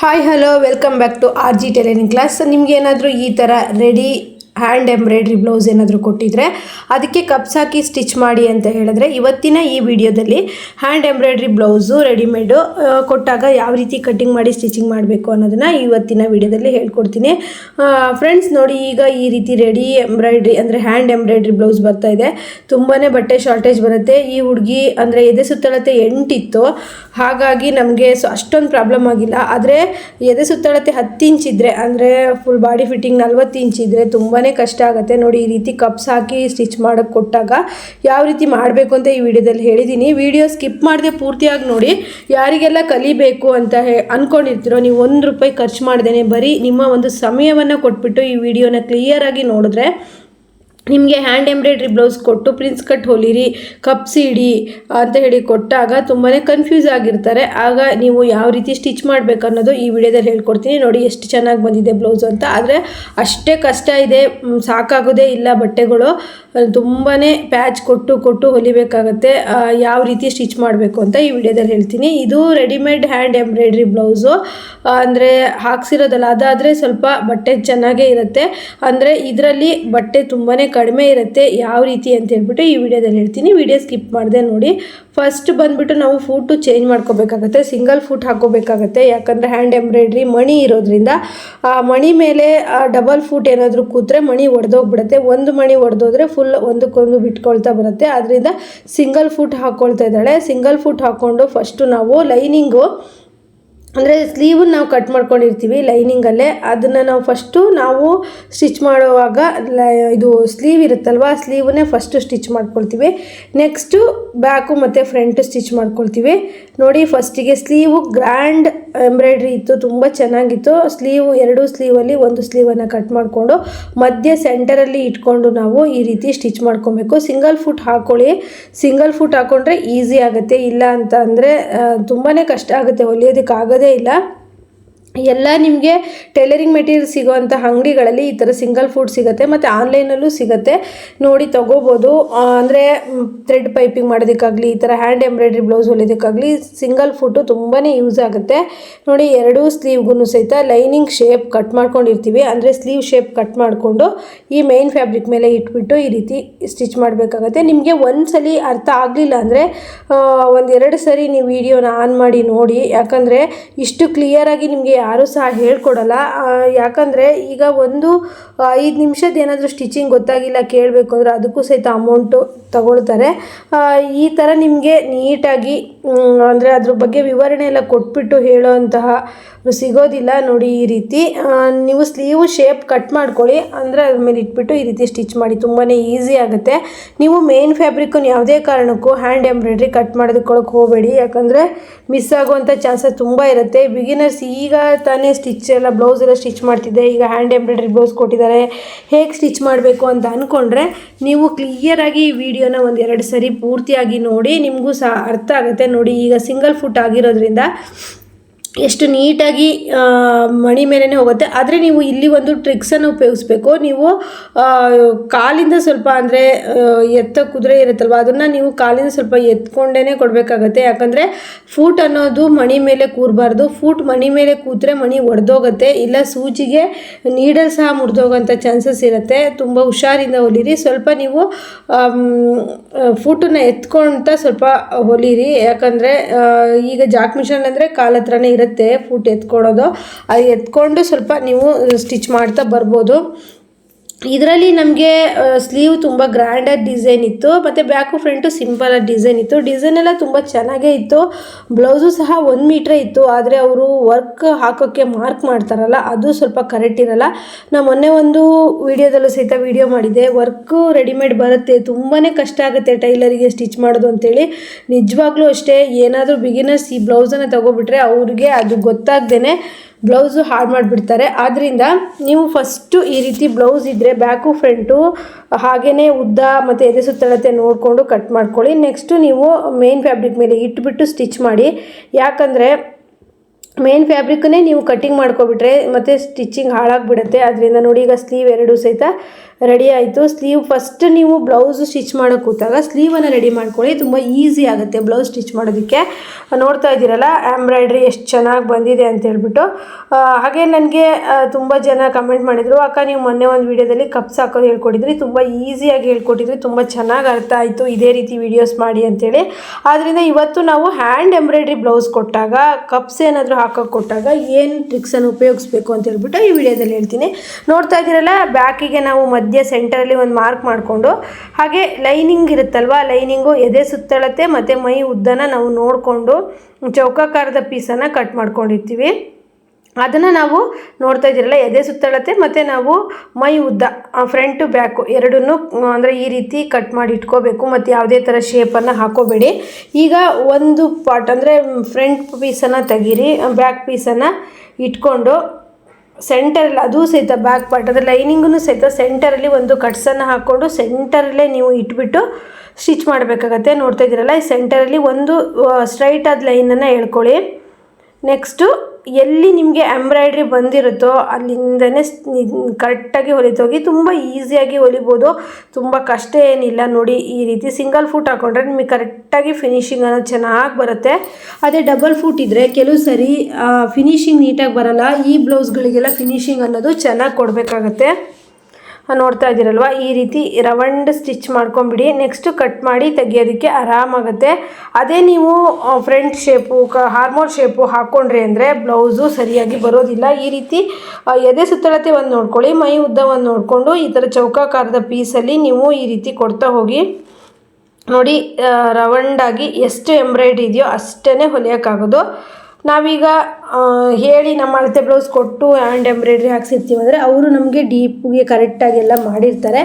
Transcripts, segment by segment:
Hi hello welcome back to R G tailoring class ನಿಮ್ಗೆ ಏನಾದರೂ ಈ ಥರ ರೆಡಿ ಹ್ಯಾಂಡ್ ಎಂಬ್ರಾಯ್ಡ್ರಿ ಬ್ಲೌಸ್ ಏನಾದರೂ ಕೊಟ್ಟಿದ್ರೆ ಅದಕ್ಕೆ ಕಪ್ಸ್ ಹಾಕಿ ಸ್ಟಿಚ್ ಮಾಡಿ ಅಂತ ಹೇಳಿದ್ರೆ ಇವತ್ತಿನ ಈ ವಿಡಿಯೋದಲ್ಲಿ ಹ್ಯಾಂಡ್ ಎಂಬ್ರಾಯ್ಡ್ರಿ ಬ್ಲೌಸು ರೆಡಿಮೇಡು ಕೊಟ್ಟಾಗ ಯಾವ ರೀತಿ ಕಟ್ಟಿಂಗ್ ಮಾಡಿ ಸ್ಟಿಚಿಂಗ್ ಮಾಡಬೇಕು ಅನ್ನೋದನ್ನು ಇವತ್ತಿನ ವಿಡಿಯೋದಲ್ಲಿ ಹೇಳ್ಕೊಡ್ತೀನಿ. ಫ್ರೆಂಡ್ಸ್ ನೋಡಿ ಈಗ ಈ ರೀತಿ ರೆಡಿ ಎಂಬ್ರಾಯ್ಡ್ರಿ ಅಂದರೆ ಹ್ಯಾಂಡ್ ಎಂಬ್ರಾಯ್ಡ್ರಿ ಬ್ಲೌಸ್ ಬರ್ತಾ ಇದೆ. ತುಂಬಾ ಬಟ್ಟೆ ಶಾರ್ಟೇಜ್ ಬರುತ್ತೆ. ಈ ಹುಡುಗಿ ಅಂದರೆ ಎದೆ ಸುತ್ತಳತೆ ಎಂಟಿತ್ತು. ಹಾಗಾಗಿ ನಮಗೆ ಸೊ ಅಷ್ಟೊಂದು ಪ್ರಾಬ್ಲಮ್ ಆಗಿಲ್ಲ. ಆದರೆ ಎದೆ ಸುತ್ತಳತೆ ಹತ್ತು ಇಂಚ್ ಇದ್ದರೆ ಅಂದರೆ ಫುಲ್ ಬಾಡಿ ಫಿಟ್ಟಿಂಗ್ ನಲ್ವತ್ತು ಇಂಚ್ ಇದ್ದರೆ ತುಂಬಾ ಕಷ್ಟ ಆಗುತ್ತೆ. ನೋಡಿ, ಈ ರೀತಿ ಕಪ್ಸ್ ಹಾಕಿ ಸ್ಟಿಚ್ ಮಾಡೋಕ್ಕೆ ಕೊಟ್ಟಾಗ ಯಾವ ರೀತಿ ಮಾಡಬೇಕು ಅಂತ ಈ ವಿಡಿಯೋದಲ್ಲಿ ಹೇಳಿದ್ದೀನಿ ವಿಡಿಯೋ ಸ್ಕಿಪ್ ಮಾಡದೆ ಪೂರ್ತಿಯಾಗಿ ನೋಡಿ. ಯಾರಿಗೆಲ್ಲ ಕಲಿಬೇಕು ಅಂತ ಹೇ ಅಂದ್ಕೊಂಡಿರ್ತೀರೋ ನೀವು ಒಂದು ರೂಪಾಯಿ ಖರ್ಚು ಮಾಡ್ದೇನೆ ಬರೀ ನಿಮ್ಮ ಒಂದು ಸಮಯವನ್ನು ಕೊಟ್ಬಿಟ್ಟು ಈ ವಿಡಿಯೋನ ಕ್ಲಿಯರಾಗಿ ನೋಡಿದ್ರೆ ನಿಮಗೆ ಹ್ಯಾಂಡ್ ಎಂಬ್ರಾಯ್ಡ್ರಿ ಬ್ಲೌಸ್ ಕೊಟ್ಟು ಪ್ರಿನ್ಸ್ ಕಟ್ ಹೊಲಿರಿ ಕಪ್ ಸಿಡಿ ಅಂತ ಹೇಳಿ ಕೊಟ್ಟಾಗ ತುಂಬಾ ಕನ್ಫ್ಯೂಸ್ ಆಗಿರ್ತಾರೆ. ಆಗ ನೀವು ಯಾವ ರೀತಿ ಸ್ಟಿಚ್ ಮಾಡಬೇಕು ಅನ್ನೋದು ಈ ವಿಡಿಯೋದಲ್ಲಿ ಹೇಳ್ಕೊಡ್ತೀನಿ. ನೋಡಿ ಎಷ್ಟು ಚೆನ್ನಾಗಿ ಬಂದಿದೆ ಬ್ಲೌಸ್ ಅಂತ. ಆದರೆ ಅಷ್ಟೇ ಕಷ್ಟ ಇದೆ ಸಾಕಾಗೋದೇ ಇಲ್ಲ ಬಟ್ಟೆಗಳು. ತುಂಬಾ ಪ್ಯಾಚ್ ಕೊಟ್ಟು ಕೊಟ್ಟು ಹೊಲಿಬೇಕಾಗತ್ತೆ. ಯಾವ ರೀತಿ ಸ್ಟಿಚ್ ಮಾಡಬೇಕು ಅಂತ ಈ ವಿಡಿಯೋದಲ್ಲಿ ಹೇಳ್ತೀನಿ. ಇದು ರೆಡಿಮೇಡ್ ಹ್ಯಾಂಡ್ ಎಂಬ್ರಾಯ್ಡ್ರಿ ಬ್ಲೌಸು ಅಂದರೆ ಹಾಕ್ಸಿರೋದಲ್ಲ, ಅದಾದರೆ ಸ್ವಲ್ಪ ಬಟ್ಟೆ ಚೆನ್ನಾಗೇ ಇರುತ್ತೆ. ಅಂದರೆ ಇದರಲ್ಲಿ ಬಟ್ಟೆ ತುಂಬಾ ಕಡಿಮೆ ಇರುತ್ತೆ ಯಾವ ರೀತಿ ಅಂತ ಹೇಳ್ಬಿಟ್ಟು ಈ ವಿಡಿಯೋದಲ್ಲಿ ಹೇಳ್ತೀನಿ. ವಿಡಿಯೋ ಸ್ಕಿಪ್ ಮಾಡಿದೆ ನೋಡಿ. ಫಸ್ಟ್ ಬಂದುಬಿಟ್ಟು ನಾವು ಫೂಟು ಚೇಂಜ್ ಮಾಡ್ಕೋಬೇಕಾಗತ್ತೆ. ಸಿಂಗಲ್ ಫೂಟ್ ಹಾಕೋಬೇಕಾಗತ್ತೆ ಯಾಕಂದರೆ ಹ್ಯಾಂಡ್ ಎಂಬ್ರಾಯ್ಡ್ರಿ ಮಣಿ ಇರೋದ್ರಿಂದ, ಆ ಮಣಿ ಮೇಲೆ ಡಬಲ್ ಫೂಟ್ ಏನಾದರೂ ಕೂತ್ರೆ ಮಣಿ ಒಡೆದೋಗ್ಬಿಡುತ್ತೆ. ಒಂದು ಮಣಿ ಒಡೆದೋದ್ರೆ ಫುಲ್ ಒಂದಕ್ಕೊಂದು ಬಿಟ್ಕೊಳ್ತಾ ಬರುತ್ತೆ. ಅದರಿಂದ ಸಿಂಗಲ್ ಫೂಟ್ ಹಾಕ್ಕೊಳ್ತಾ ಇದ್ದಾಳೆ. ಸಿಂಗಲ್ ಫೂಟ್ ಹಾಕ್ಕೊಂಡು ಫಸ್ಟು ನಾವು ಲೈನಿಂಗು ಅಂದರೆ ಸ್ಲೀವನ್ನ ನಾವು ಕಟ್ ಮಾಡ್ಕೊಂಡಿರ್ತೀವಿ ಲೈನಿಂಗಲ್ಲೇ ಅದನ್ನು ನಾವು ಫಸ್ಟು ನಾವು ಸ್ಟಿಚ್ ಮಾಡುವಾಗ ಇದು ಸ್ಲೀವ್ ಇರುತ್ತಲ್ವ ಸ್ಲೀವನ್ನೇ ಫಸ್ಟು ಸ್ಟಿಚ್ ಮಾಡ್ಕೊಳ್ತೀವಿ. ನೆಕ್ಸ್ಟು ಬ್ಯಾಕು ಮತ್ತು ಫ್ರಂಟು ಸ್ಟಿಚ್ ಮಾಡ್ಕೊಳ್ತೀವಿ. ನೋಡಿ ಫಸ್ಟಿಗೆ ಸ್ಲೀವು ಗ್ರ್ಯಾಂಡ್ ಎಂಬ್ರಾಯ್ಡ್ರಿ ಇತ್ತು, ತುಂಬ ಚೆನ್ನಾಗಿತ್ತು. ಸ್ಲೀವು ಎರಡು ಸ್ಲೀವಲ್ಲಿ ಒಂದು ಸ್ಲೀವನ್ನು ಕಟ್ ಮಾಡಿಕೊಂಡು, ಮಧ್ಯ ಸೆಂಟರಲ್ಲಿ ಇಟ್ಕೊಂಡು ನಾವು ಈ ರೀತಿ ಸ್ಟಿಚ್ ಮಾಡ್ಕೊಬೇಕು. ಸಿಂಗಲ್ ಫುಟ್ ಹಾಕ್ಕೊಳ್ಳಿ ಸಿಂಗಲ್ ಫುಟ್ ಹಾಕ್ಕೊಂಡ್ರೆ ಈಸಿ ಆಗುತ್ತೆ. ಇಲ್ಲ ಅಂತ ಅಂದರೆ ತುಂಬಾ ಕಷ್ಟ ಆಗುತ್ತೆ ಹೊಲಿಯೋದಕ್ಕಾಗೋದೇ ಇಲ್ಲ. ಎಲ್ಲ ನಿಮಗೆ ಟೈಲರಿಂಗ್ ಮೆಟೀರಿಯಲ್ ಸಿಗೋವಂಥ ಅಂಗಡಿಗಳಲ್ಲಿ ಈ ಥರ ಸಿಂಗಲ್ ಫುಡ್ ಸಿಗುತ್ತೆ, ಮತ್ತು ಆನ್ಲೈನಲ್ಲೂ ಸಿಗುತ್ತೆ. ನೋಡಿ ತೊಗೋಬೋದು. ಅಂದರೆ ಥ್ರೆಡ್ ಪೈಪಿಂಗ್ ಮಾಡೋದಕ್ಕಾಗಲಿ, ಈ ಥರ ಹ್ಯಾಂಡ್ ಎಂಬ್ರಾಯ್ಡ್ರಿ ಬ್ಲೌಸ್ ಹೊಲಿಯೋದಕ್ಕಾಗಲಿ ಸಿಂಗಲ್ ಫುಡ್ಡು ತುಂಬಾ ಯೂಸ್ ಆಗುತ್ತೆ. ನೋಡಿ, ಎರಡೂ ಸ್ಲೀವ್ಗೂ ಸಹಿತ ಲೈನಿಂಗ್ ಶೇಪ್ ಕಟ್ ಮಾಡ್ಕೊಂಡಿರ್ತೀವಿ. ಅಂದರೆ ಸ್ಲೀವ್ ಶೇಪ್ ಕಟ್ ಮಾಡಿಕೊಂಡು ಈ ಮೇನ್ ಫ್ಯಾಬ್ರಿಕ್ ಮೇಲೆ ಇಟ್ಬಿಟ್ಟು ಈ ರೀತಿ ಸ್ಟಿಚ್ ಮಾಡಬೇಕಾಗತ್ತೆ. ನಿಮಗೆ ಒಂದ್ಸಲಿ ಅರ್ಥ ಆಗಲಿಲ್ಲ ಅಂದರೆ ಒಂದೆರಡು ಸರಿ ನೀವು ವಿಡಿಯೋನ ಆನ್ ಮಾಡಿ ನೋಡಿ. ಯಾಕಂದರೆ, ಇಷ್ಟು ಕ್ಲಿಯರಾಗಿ ನಿಮಗೆ ಯಾರೂ ಸಹ ಹೇಳ್ಕೊಡಲ್ಲ. ಯಾಕಂದರೆ ಈಗ ಒಂದು ಐದು ನಿಮಿಷದ ಏನಾದರೂ ಸ್ಟಿಚಿಂಗ್ ಗೊತ್ತಾಗಿಲ್ಲ ಕೇಳಬೇಕು ಅಂದರೆ ಅದಕ್ಕೂ ಸಹಿತ ಅಮೌಂಟು ತಗೊಳ್ತಾರೆ. ಈ ಥರ ನಿಮಗೆ ನೀಟಾಗಿ ಅಂದರೆ ಅದ್ರ ಬಗ್ಗೆ ವಿವರಣೆ ಎಲ್ಲ ಕೊಟ್ಬಿಟ್ಟು ಹೇಳೋವಂತಹ ಸಿಗೋದಿಲ್ಲ ನೋಡಿ ಈ ರೀತಿ. ನೀವು ಸ್ಲೀವ್ ಶೇಪ್ ಕಟ್ ಮಾಡ್ಕೊಳ್ಳಿ. ಅಂದರೆ ಅದ್ರ ಮೇಲೆ ಇಟ್ಬಿಟ್ಟು ಈ ರೀತಿ ಸ್ಟಿಚ್ ಮಾಡಿ ತುಂಬಾ ಈಸಿ ಆಗುತ್ತೆ. ನೀವು ಮೇನ್ ಫ್ಯಾಬ್ರಿಕ್ಕನ್ನು ಯಾವುದೇ ಕಾರಣಕ್ಕೂ ಹ್ಯಾಂಡ್ ಎಂಬ್ರಾಯ್ಡ್ರಿ ಕಟ್ ಮಾಡೋದಕ್ಕೊಳಕ್ಕೆ ಹೋಗಬೇಡಿ. ಯಾಕಂದರೆ ಮಿಸ್ ಆಗುವಂಥ ಚಾನ್ಸಸ್ ತುಂಬ ಇರುತ್ತೆ. ಬಿಗಿನರ್ಸ್ ಈಗ ತಾನೇ ಸ್ಟಿಚ್ ಎಲ್ಲ ಬ್ಲೌಸ್ ಎಲ್ಲ ಸ್ಟಿಚ್ ಮಾಡ್ತಿದ್ದೆ. ಈಗ ಹ್ಯಾಂಡ್ ಎಂಬ್ರಾಯ್ಡ್ರಿ ಬ್ಲೌಸ್ ಕೊಟ್ಟಿದ್ದಾರೆ. ಹೇಗೆ ಸ್ಟಿಚ್ ಮಾಡಬೇಕು ಅಂತ ಅಂದ್ಕೊಂಡ್ರೆ ನೀವು ಕ್ಲಿಯರಾಗಿ ಈ ವಿಡಿಯೋನ ಒಂದು ಎರಡು ಸರಿ ಪೂರ್ತಿಯಾಗಿ ನೋಡಿ, ನಿಮಗೂ ಸಹ ಅರ್ಥ ಆಗುತ್ತೆ. ನೋಡಿ, ಈಗ ಸಿಂಗಲ್ ಫುಟ್ ಆಗಿರೋದ್ರಿಂದ ಎಷ್ಟು ನೀಟಾಗಿ ಮಣಿ ಮೇಲೇ ಹೋಗುತ್ತೆ. ಆದರೆ ನೀವು ಇಲ್ಲಿ ಒಂದು ಟ್ರಿಕ್ಸನ್ನು ಉಪಯೋಗಿಸ್ಬೇಕು. ನೀವು ಕಾಲಿಂದ ಸ್ವಲ್ಪ ಅಂದರೆ ಎತ್ತ ಕುದುರೆ ಇರುತ್ತಲ್ವ, ಅದನ್ನು ನೀವು ಕಾಲಿಂದ ಸ್ವಲ್ಪ ಎತ್ಕೊಂಡೇ ಕೊಡಬೇಕಾಗತ್ತೆ. ಯಾಕಂದರೆ ಫೂಟ್ ಅನ್ನೋದು ಮಣಿ ಮೇಲೆ ಕೂರಬಾರ್ದು. ಫೂಟ್ ಮಣಿ ಮೇಲೆ ಕೂತ್ರೆ ಮಣಿ ಒಡೆದೋಗುತ್ತೆ. ಇಲ್ಲ ಸೂಜಿಗೆ ನೀಡಲ್ ಸಹ ಮುರಿದೋಗೋಂಥ ಚಾನ್ಸಸ್ ಇರುತ್ತೆ. ತುಂಬ ಹುಷಾರಿಂದ ಹೊಲೀರಿ. ಸ್ವಲ್ಪ ನೀವು ಫೂಟನ್ನು ಎತ್ಕೊಳ್ತಾ ಸ್ವಲ್ಪ ಹೊಲಿರಿ. ಯಾಕಂದರೆ ಈಗ ಜಾಕ್ ಮಿಷನ್ ಅಂದರೆ ಕಾಲ ಹತ್ರನೇ ಇರುತ್ತೆ ಫುಟ್ ಎತ್ಕೊಳ್ಳೋದು ಅದು ಎತ್ಕೊಂಡು ಸ್ವಲ್ಪ ನೀವು ಸ್ಟಿಚ್ ಮಾಡ್ತಾ ಬರ್ಬೋದು. ಇದರಲ್ಲಿ ನಮಗೆ ಸ್ಲೀವ್ ತುಂಬ ಗ್ರ್ಯಾಂಡಾಗಿ ಡಿಸೈನ್ ಇತ್ತು, ಮತ್ತು ಬ್ಯಾಕು ಫ್ರಂಟು ಸಿಂಪಲ್ ಡಿಸೈನ್ ಇತ್ತು. ಡಿಸೈನ್ ಎಲ್ಲ ತುಂಬ ಚೆನ್ನಾಗೇ ಇತ್ತು. ಬ್ಲೌಸು ಸಹ ಒಂದು ಮೀಟ್ರೇ ಇತ್ತು, ಆದರೆ ಅವರು ವರ್ಕ್ ಹಾಕೋಕ್ಕೆ ಮಾರ್ಕ್ ಮಾಡ್ತಾರಲ್ಲ, ಅದು ಸ್ವಲ್ಪ ಕರೆಕ್ಟ್ ಇರಲ್ಲ. ನಾ ಮೊನ್ನೆ ಒಂದು ವಿಡಿಯೋದಲ್ಲೂ ಸಹಿತ ವಿಡಿಯೋ ಮಾಡಿದ್ದೆ ವರ್ಕು ರೆಡಿಮೇಡ್ ಬರುತ್ತೆ ತುಂಬಾ ಕಷ್ಟ ಆಗುತ್ತೆ ಟೈಲರಿಗೆ ಸ್ಟಿಚ್ ಮಾಡೋದು ಅಂತೇಳಿ. ನಿಜವಾಗ್ಲೂ ಅಷ್ಟೇ, ಏನಾದರೂ ಬಿಗಿನರ್ಸ್ ಈ ಬ್ಲೌಸನ್ನು ತಗೊಬಿಟ್ರೆ ಅವ್ರಿಗೆ ಅದು ಗೊತ್ತಾಗ್ದೇ ಬ್ಲೌಸು ಹಾಳು ಮಾಡಿಬಿಡ್ತಾರೆ. ಆದ್ದರಿಂದ ನೀವು ಫಸ್ಟು ಈ ರೀತಿ ಬ್ಲೌಸ್ ಇದ್ದರೆ ಬ್ಯಾಕು ಫ್ರಂಟು ಹಾಗೆಯೇ ಉದ್ದ ಮತ್ತು ಎದೆ ಸುತ್ತಳತೆ ನೋಡಿಕೊಂಡು ಕಟ್ ಮಾಡ್ಕೊಳ್ಳಿ. ನೆಕ್ಸ್ಟು ನೀವು ಮೇನ್ ಫ್ಯಾಬ್ರಿಕ್ ಮೇಲೆ ಇಟ್ಬಿಟ್ಟು ಸ್ಟಿಚ್ ಮಾಡಿ. ಯಾಕಂದರೆ ಮೇನ್ ಫ್ಯಾಬ್ರಿಕ್ನೇ ನೀವು ಕಟ್ಟಿಂಗ್ ಮಾಡ್ಕೊಬಿಟ್ರೆ ಮತ್ತು ಸ್ಟಿಚಿಂಗ್ ಹಾಳಾಗಿಬಿಡುತ್ತೆ. ಅದರಿಂದ ನೋಡಿ ಈಗ ಸ್ಲೀವ್ ಎರಡು ಸಹಿತ ರೆಡಿ ಆಯಿತು. ಸ್ಲೀವ್ ಫಸ್ಟ್ ನೀವು ಬ್ಲೌಸ್ ಸ್ಟಿಚ್ ಮಾಡೋಕೆ ಕೂತಾಗ ಸ್ಲೀವನ್ನು ರೆಡಿ ಮಾಡ್ಕೊಳ್ಳಿ. ತುಂಬ ಈಸಿ ಆಗುತ್ತೆ ಬ್ಲೌಸ್ ಸ್ಟಿಚ್ ಮಾಡೋದಕ್ಕೆ. ನೋಡ್ತಾ ಇದ್ದೀರಲ್ಲ ಎಂಬ್ರಾಯ್ಡ್ರಿ ಎಷ್ಟು ಚೆನ್ನಾಗಿ ಬಂದಿದೆ ಅಂತ ಹೇಳ್ಬಿಟ್ಟು. ಹಾಗೆ ನನಗೆ ತುಂಬ ಜನ ಕಮೆಂಟ್ ಮಾಡಿದರು, ಅಕ್ಕ, ನೀವು ಮೊನ್ನೆ ಒಂದು ವೀಡಿಯೋದಲ್ಲಿ ಕಪ್ಸ್ ಹಾಕೋದು ಹೇಳ್ಕೊಟ್ಟಿದ್ರಿ, ತುಂಬ ಈಸಿಯಾಗಿ ಹೇಳ್ಕೊಟ್ಟಿದ್ರಿ, ತುಂಬ ಚೆನ್ನಾಗಿ ಅರ್ಥ ಆಯಿತು, ಇದೇ ರೀತಿ ವಿಡಿಯೋಸ್ ಮಾಡಿ ಅಂತೇಳಿ. ಆದ್ದರಿಂದ ಇವತ್ತು ನಾವು ಹ್ಯಾಂಡ್ ಎಂಬ್ರಾಯ್ಡ್ರಿ ಬ್ಲೌಸ್ ಕೊಟ್ಟಾಗ ಕಪ್ಸ್ ಏನಾದರೂ ಹಾಕೋಕೆ ಕೊಟ್ಟಾಗ ಏನು ಟ್ರಿಕ್ಸನ್ನು ಉಪಯೋಗಿಸ್ಬೇಕು ಅಂತ ಹೇಳ್ಬಿಟ್ಟು ಈ ವಿಡಿಯೋದಲ್ಲಿ ಹೇಳ್ತೀನಿ. ನೋಡ್ತಾ ಇದ್ದೀರಲ್ಲ ಬ್ಯಾಕಿಗೆ ನಾವು ಮಧ್ಯ ಸೆಂಟರಲ್ಲಿ ಒಂದು ಮಾರ್ಕ್ ಮಾಡಿಕೊಂಡು, ಹಾಗೆ ಲೈನಿಂಗ್ ಇರುತ್ತಲ್ವ? ಲೈನಿಂಗು ಎದೆ ಸುತ್ತಳತೆ ಮತ್ತು ಮೈ ಉದ್ದನ ನಾವು ನೋಡಿಕೊಂಡು ಚೌಕಾಕಾರದ ಪೀಸನ್ನು ಕಟ್ ಮಾಡ್ಕೊಂಡಿರ್ತೀವಿ. ಅದನ್ನು ನಾವು ನೋಡ್ತಾ ಇದ್ದೀರಲ್ಲ, ಎದೆ ಸುತ್ತಳತೆ ಮತ್ತು ನಾವು ಮೈ ಉದ್ದ ಫ್ರಂಟು ಬ್ಯಾಕು ಎರಡನ್ನೂ, ಅಂದರೆ ಈ ರೀತಿ ಕಟ್ ಮಾಡಿ ಇಟ್ಕೋಬೇಕು, ಮತ್ತು ಯಾವುದೇ ಥರ ಶೇಪನ್ನು ಹಾಕೋಬೇಡಿ. ಈಗ ಒಂದು ಪಾರ್ಟ್ ಅಂದರೆ ಫ್ರಂಟ್ ಪೀಸನ್ನು ತೆಗೀರಿ ಬ್ಯಾಕ್ ಪೀಸನ್ನು ಇಟ್ಕೊಂಡು ಸೆಂಟರಲ್ಲಿ ಅದು ಸಹಿತ ಬ್ಯಾಕ್ ಪಾರ್ಟ್ ಅಂದರೆ ಲೈನಿಂಗೂ ಸಹಿತ ಸೆಂಟರಲ್ಲಿ ಒಂದು ಕಟ್ಸನ್ನು ಹಾಕ್ಕೊಂಡು ಸೆಂಟರಲ್ಲೇ ನೀವು ಇಟ್ಬಿಟ್ಟು ಸ್ಟಿಚ್ ಮಾಡಬೇಕಾಗತ್ತೆ. ನೋಡ್ತಾ ಇದ್ದೀರಲ್ಲ, ಈ ಸೆಂಟರಲ್ಲಿ ಒಂದು ಸ್ಟ್ರೈಟ್ ಆದ ಲೈನನ್ನು ಹೇಳ್ಕೊಳ್ಳಿ ನೆಕ್ಸ್ಟು ಎಲ್ಲಿ ನಿಮಗೆ ಎಂಬ್ರಾಯ್ಡ್ರಿ ಬಂದಿರುತ್ತೋ ಅಲ್ಲಿಂದನೇ ಕರೆಕ್ಟಾಗಿ ಹೊಲಿತೋಗಿ ತುಂಬ ಈಸಿಯಾಗಿ ಹೊಲಿಬೋದು. ತುಂಬ ಕಷ್ಟ ಏನಿಲ್ಲ ನೋಡಿ ಈ ರೀತಿ ಸಿಂಗಲ್ ಫುಟ್ ಹಾಕೊಂಡ್ರೆ ನಿಮಗೆ ಕರೆಕ್ಟಾಗಿ ಫಿನಿಶಿಂಗ್ ಅನ್ನೋದು ಚೆನ್ನಾಗಿ ಬರುತ್ತೆ. ಅದೇ ಡಬಲ್ ಫುಟ್ ಇದ್ದರೆ ಕೆಲವು ಸರಿ ಫಿನಿಶಿಂಗ್ ನೀಟಾಗಿ ಬರಲ್ಲ. ಈ ಬ್ಲೌಸ್ಗಳಿಗೆಲ್ಲ ಫಿನಿಶಿಂಗ್ ಅನ್ನೋದು ಚೆನ್ನಾಗಿ ಕೊಡಬೇಕಾಗತ್ತೆ. ನೋಡ್ತಾ ಇದ್ದೀರಲ್ವ? ಈ ರೀತಿ ರವಂಡ್ ಸ್ಟಿಚ್ ಮಾಡ್ಕೊಂಬಿಡಿ. ನೆಕ್ಸ್ಟು ಕಟ್ ಮಾಡಿ ತೆಗಿಯೋದಕ್ಕೆ ಆರಾಮಾಗುತ್ತೆ. ಅದೇ ನೀವು ಫ್ರಂಟ್ ಶೇಪು, ಕ, ಹಾರ್ಮೋನ್ ಶೇಪು ಹಾಕ್ಕೊಂಡ್ರಿ ಅಂದರೆ ಬ್ಲೌಸು ಸರಿಯಾಗಿ ಬರೋದಿಲ್ಲ. ಈ ರೀತಿ ಎದೆ ಸುತ್ತಳತೆ ಒಂದು ನೋಡ್ಕೊಳ್ಳಿ, ಮೈ ಉದ್ದ ಒಂದು ನೋಡಿಕೊಂಡು ಈ ಥರ ಚೌಕಾಕಾರದ ಪೀಸಲ್ಲಿ ನೀವು ಈ ರೀತಿ ಕೊಡ್ತಾ ಹೋಗಿ. ನೋಡಿ ರವಂಡಾಗಿ ಎಷ್ಟು ಎಂಬ್ರಾಯ್ಡ್ರಿ ಇದೆಯೋ ಅಷ್ಟೇ ಹೊಲಿಯೋಕ್ಕಾಗೋದು. ನಾವೀಗ ಹೇಳಿ ನಮ್ಮ ಅಳತೆ ಬ್ಲೌಸ್ ಕೊಟ್ಟು ಆ್ಯಂಡ್ ಎಂಬ್ರಾಯ್ಡ್ರಿ ಹಾಕ್ಸಿರ್ತೀವಿ ಅಂದರೆ ಅವರು ನಮಗೆ ಡೀಪ್ಗೆ ಕರೆಕ್ಟಾಗೆಲ್ಲ ಮಾಡಿರ್ತಾರೆ.